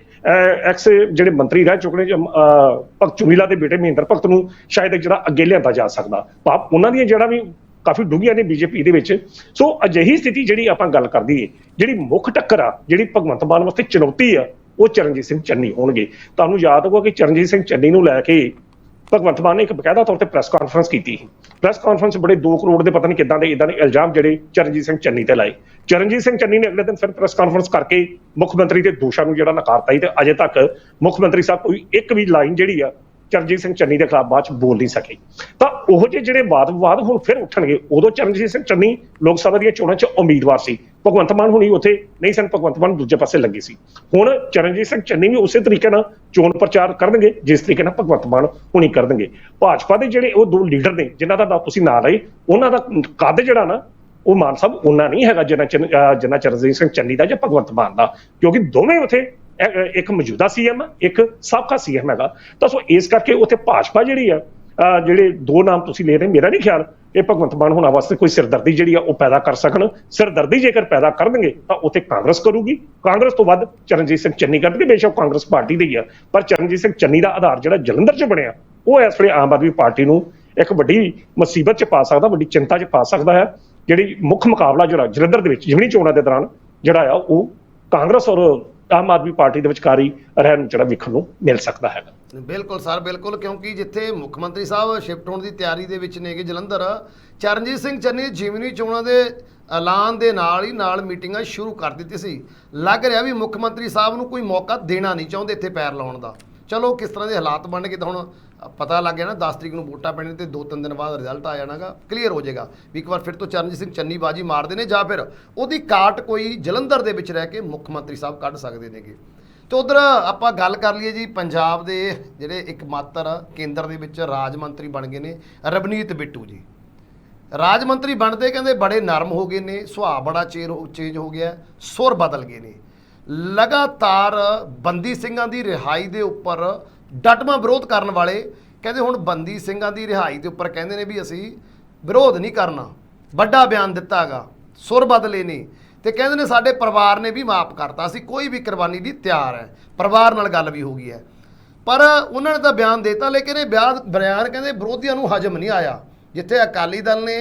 ਐਕਸ ਜਿਹੜੇ ਮੰਤਰੀ ਰਹਿ ਚੁੱਕੇ ਨੇ ਅਹ, ਭਗਤ ਚੁਨੀਲਾ ਦੇ ਬੇਟੇ ਮਹਿੰਦਰ ਭਗਤ ਨੂੰ ਸ਼ਾਇਦ ਜਿਹੜਾ ਅੱਗੇ ਲਿਆਂਦਾ ਜਾ ਸਕਦਾ। ਭਾਵ ਉਹਨਾਂ ਦੀਆਂ ਜਿਹੜਾ ਵੀ ਕਾਫੀ ਡੂੰਘੀਆਂ ਨੇ ਬੀਜੇਪੀ ਦੇ ਵਿੱਚ। ਸੋ ਅਜਿਹੀ ਸਥਿਤੀ ਜਿਹੜੀ ਆਪਾਂ ਗੱਲ ਕਰਦੀ ਹੈ ਜਿਹੜੀ ਮੁੱਖ ਟੱਕਰ ਆ ਜਿਹੜੀ ਭਗਵੰਤ ਮਾਨ ਵਾਸਤੇ ਚੁਣੌਤੀ ਆ ਉਹ ਚਰਨਜੀਤ ਸਿੰਘ ਚੰਨੀ ਹੋਣਗੇ। ਤੁਹਾਨੂੰ ਯਾਦ ਹੋਊਗਾ ਕਿ ਚਰਨਜੀਤ ਸਿੰਘ ਚੰਨੀ ਨੂੰ ਲੈ ਕੇ ਭਗਵੰਤ ਮਾਨ ਨੇ ਇੱਕ ਬਕਾਇਦਾ ਤੌਰ ਤੇ ਪ੍ਰੈਸ ਕਾਨਫਰੰਸ ਕੀਤੀ ਪ੍ਰੈਸ ਕਾਨਫਰੰਸ ਬੜੇ 2 ਕਰੋੜ ਦੇ ਪਤਾ ਨਹੀਂ ਕਿੱਦਾਂ ਦੇ, ਇਦਾਂ ਦੇ ਇਲਜ਼ਾਮ ਜਿਹੜੇ ਚਰਨਜੀਤ ਸਿੰਘ ਚੰਨੀ ਤੇ ਲਾਏ। ਚਰਨਜੀਤ ਸਿੰਘ ਚੰਨੀ ਨੇ ਅਗਲੇ ਦਿਨ ਫਿਰ ਪ੍ਰੈਸ ਕਾਨਫਰੰਸ ਕਰਕੇ ਮੁੱਖ ਮੰਤਰੀ ਦੇ ਦੋਸ਼ਾਂ ਨੂੰ ਜਿਹੜਾ ਨਕਾਰਤਾ ਹੀ ਤੇ ਅਜੇ ਤੱਕ ਮੁੱਖ ਮੰਤਰੀ ਸਾਹਿਬ ਕੋਈ ਇੱਕ ਵੀ ਲਾਈਨ ਜਿਹੜੀ ਆ ਚਰਨਜੀਤ ਸਿੰਘ ਚੰਨੀ ਦੇ ਖਿਲਾਫ ਬਾਅਦ ਚ ਬੋਲ ਨਹੀਂ ਸਕੇ। ਤਾਂ ਉਹ ਜਿਹੇ ਜਿਹੜੇ ਵਾਦ ਵਿਵਾਦ ਹੁਣ ਫਿਰ ਉੱਠਣਗੇ, ਉਦੋਂ ਚਰਨਜੀਤ ਸਿੰਘ ਚੰਨੀ ਲੋਕ ਸਭਾ ਦੀਆਂ ਚੋਣਾਂ 'ਚ ਉਮੀਦਵਾਰ ਸੀ। ਭਗਵੰਤ ਮਾਨ ਹੁਣੀ ਉੱਥੇ ਨਹੀਂ ਸਨ, ਭਗਵੰਤ ਮਾਨ ਦੂਜੇ ਪਾਸੇ ਲੱਗੇ ਸੀ। ਹੁਣ ਚਰਨਜੀਤ ਸਿੰਘ ਚੰਨੀ ਵੀ ਉਸੇ ਤਰੀਕੇ ਨਾਲ ਚੋਣ ਪ੍ਰਚਾਰ ਕਰਨਗੇ, ਜਿਸ ਤਰੀਕੇ ਨਾਲ ਭਗਵੰਤ ਮਾਨ ਹੁਣੀ ਕਰਨਗੇ। ਭਾਜਪਾ ਦੇ ਜਿਹੜੇ ਉਹ ਦੋ ਲੀਡਰ ਨੇ, ਜਿਨ੍ਹਾਂ ਦਾ ਤੁਸੀਂ ਨਾਂ ਲਈ ਉਹਨਾਂ ਦਾ ਕੱਦ ਜਿਹੜਾ ਨਾ, ਉਹ ਮਾਨ ਸਾਹਿਬ ਉਹਨਾਂ ਨਹੀਂ ਹੈਗਾ ਜਿੰਨਾ ਚੰਨ- ਜਿੰਨਾ ਚਰਨਜੀਤ ਸਿੰਘ ਚੰਨੀ ਦਾ ਜਾਂ ਭਗਵੰਤ ਮਾਨ ਦਾ, ਕਿਉਂਕਿ ਦੋਵੇਂ ਉਥੇ ਇੱਕ ਮੌਜੂਦਾ ਸੀਐਮ ਇੱਕ ਸਾਬਕਾ ਸੀਐਮ ਹੈਗਾ। ਤਾਂ ਸੋ ਇਸ ਕਰਕੇ ਉਥੇ ਭਾਜਪਾ ਜਿਹੜੀ ਆ ਜਿਹੜੇ ਦੋ ਨਾਮ ਤੁਸੀਂ ਲੈ ਰਹੇ, ਮੇਰਾ ਨਹੀਂ ਖਿਆਲ ਇਹ ਭਗਵੰਤ ਮਾਨ ਹੋਣਾ ਵਾਸਤੇ ਕੋਈ ਸਿਰਦਰਦੀ ਜਿਹੜੀ ਆ ਉਹ ਪੈਦਾ ਕਰ ਸਕਣ। ਸਿਰਦਰਦੀ ਜੇਕਰ ਪੈਦਾ ਕਰਨਗੇ, ਤਾਂ ਉਥੇ ਕਾਂਗਰਸ ਕਰੂਗੀ। ਕਾਂਗਰਸ ਤੋਂ ਵੱਧ ਚਰਨਜੀਤ ਸਿੰਘ ਚੰਨੀ ਕਰਨਗੇ ਬੇਸ਼ੱਕ ਕਾਂਗਰਸ ਪਾਰਟੀ ਦੇ ਹੀ ਆ। ਪਰ ਚਰਨਜੀਤ ਸਿੰਘ ਚੰਨੀ ਦਾ ਆਧਾਰ ਜਿਹੜਾ ਜਲੰਧਰ 'ਚ ਬਣਿਆ, ਉਹ ਇਸ ਵੇਲੇ ਆਮ ਆਦਮੀ ਪਾਰਟੀ ਨੂੰ ਇੱਕ ਵੱਡੀ ਮੁਸੀਬਤ 'ਚ ਪਾ ਸਕਦਾ, ਵੱਡੀ ਚਿੰਤਾ 'ਚ ਪਾ ਸਕਦਾ ਹੈ। ਜਿਹੜੀ ਮੁੱਖ ਮੁਕਾਬਲਾ ਜਿਹੜਾ ਜਲੰਧਰ ਦੇ ਵਿੱਚ ਜਿਮਣੀ ਚੋਣਾਂ ਦੇ ਦੌਰਾਨ ਜਿਹੜਾ ਆ, ਉਹ ਕਾਂਗਰਸ ਔਰ ਆਮ ਆਦਮੀ ਪਾਰਟੀ ਦੇ ਵਿਚਕਾਰੀ ਰਹਿਣ ਨੂੰ ਜਿਹੜਾ ਵੇਖਣ ਨੂੰ ਮਿਲ ਸਕਦਾ ਹੈਗਾ। ਬਿਲਕੁਲ ਸਰ, ਬਿਲਕੁਲ, ਕਿਉਂਕਿ ਜਿੱਥੇ ਮੁੱਖ ਮੰਤਰੀ ਸਾਹਿਬ ਸ਼ਿਫਟ ਹੋਣ ਦੀ ਤਿਆਰੀ ਦੇ ਵਿੱਚ ਨੇਗੇ ਜਲੰਧਰ, ਚਰਨਜੀਤ ਸਿੰਘ ਚੰਨੀ ਜਿਮਨੀ ਚੋਣਾਂ ਦੇ ਐਲਾਨ ਦੇ ਨਾਲ ਹੀ ਨਾਲ ਮੀਟਿੰਗਾਂ ਸ਼ੁਰੂ ਕਰ ਦਿੱਤੀ ਸੀ। ਲੱਗ ਰਿਹਾ ਵੀ ਮੁੱਖ ਮੰਤਰੀ ਸਾਹਿਬ ਨੂੰ ਕੋਈ ਮੌਕਾ ਦੇਣਾ ਨਹੀਂ ਚਾਹੁੰਦੇ ਇੱਥੇ ਪੈਰ ਲਾਉਣ ਦਾ। ਚਲੋ, ਕਿਸ ਤਰ੍ਹਾਂ ਦੇ ਹਾਲਾਤ ਬਣ ਗਏ ਤਾਂ ਹੁਣ ਪਤਾ ਲੱਗ ਗਿਆ ਨਾ 10 ਤਰੀਕ ਨੂੰ ਵੋਟਾਂ ਪੈਣੇ ਤੇ 2-3 ਦਿਨ ਬਾਅਦ ਰਿਜ਼ਲਟ ਆ ਜਾਣਾਗਾ ਕਲੀਅਰ ਹੋ ਜਾਏਗਾ ਵੀ ਇੱਕ ਵਾਰ ਫਿਰ ਤੋਂ ਚਰਨਜੀਤ ਸਿੰਘ ਚੰਨੀ ਬਾਜੀ ਮਾਰਦੇ ਨੇ ਜਾਂ ਫਿਰ ਉਹਦੀ ਕਾਟ ਕੋਈ ਜਲੰਧਰ ਦੇ ਵਿੱਚ ਰਹਿ ਕੇ ਮੁੱਖ ਮੰਤਰੀ ਸਾਹਿਬ ਕੱਢ ਸਕਦੇ ਨੇਗੇ। ਤੇ ਉਧਰ ਆਪਾਂ ਗੱਲ ਕਰ ਲਈਏ ਜੀ, ਪੰਜਾਬ ਦੇ ਜਿਹੜੇ ਇੱਕ ਮਾਤਰ ਕੇਂਦਰ ਦੇ ਵਿੱਚ ਰਾਜ ਮੰਤਰੀ ਬਣ ਗਏ ਨੇ ਰਵਨੀਤ ਬਿੱਟੂ ਜੀ। ਰਾਜ ਮੰਤਰੀ ਬਣਦੇ ਕਹਿੰਦੇ ਬੜੇ ਨਰਮ ਹੋ ਗਏ ਨੇ, ਸੁਭਾਅ ਬੜਾ ਚੇਰ ਚੇਂਜ ਹੋ ਗਿਆ, ਸੁਰ ਬਦਲ ਗਏ ਨੇ। ਲਗਾਤਾਰ ਬੰਦੀ ਸਿੰਘਾਂ ਦੀ ਰਿਹਾਈ ਦੇ ਉੱਪਰ ਡਟਮਾ ਵਿਰੋਧ ਕਰਨ ਵਾਲੇ ਕਹਿੰਦੇ ਹੁਣ ਬੰਦੀ ਸਿੰਘਾਂ ਦੀ ਰਿਹਾਈ ਦੇ ਉੱਪਰ ਕਹਿੰਦੇ ਨੇ ਵੀ ਅਸੀਂ ਵਿਰੋਧ ਨਹੀਂ ਕਰਨਾ, ਵੱਡਾ ਬਿਆਨ ਦਿੱਤਾਗਾ ਸੁਰ ਬਦਲੇ ਨੇ। ਤੇ ਕਹਿੰਦੇ ਨੇ ਸਾਡੇ ਪਰਿਵਾਰ ਨੇ ਵੀ ਮਾਫ ਕਰਤਾ, ਅਸੀਂ ਕੋਈ ਵੀ ਕੁਰਬਾਨੀ ਲਈ ਤਿਆਰ ਹੈ, ਪਰਿਵਾਰ ਨਾਲ ਗੱਲ ਵੀ ਹੋ ਗਈ ਹੈ। ਪਰ ਉਹਨਾਂ ਨੇ ਤਾਂ ਬਿਆਨ ਦਿੱਤਾ, ਲੇਕਿਨ ਇਹ ਬਿਆਨ ਬਿਆਨ ਕਹਿੰਦੇ ਵਿਰੋਧੀਆਂ ਨੂੰ ਹਜਮ ਨਹੀਂ ਆਇਆ। ਜਿੱਥੇ ਅਕਾਲੀ ਦਲ ਨੇ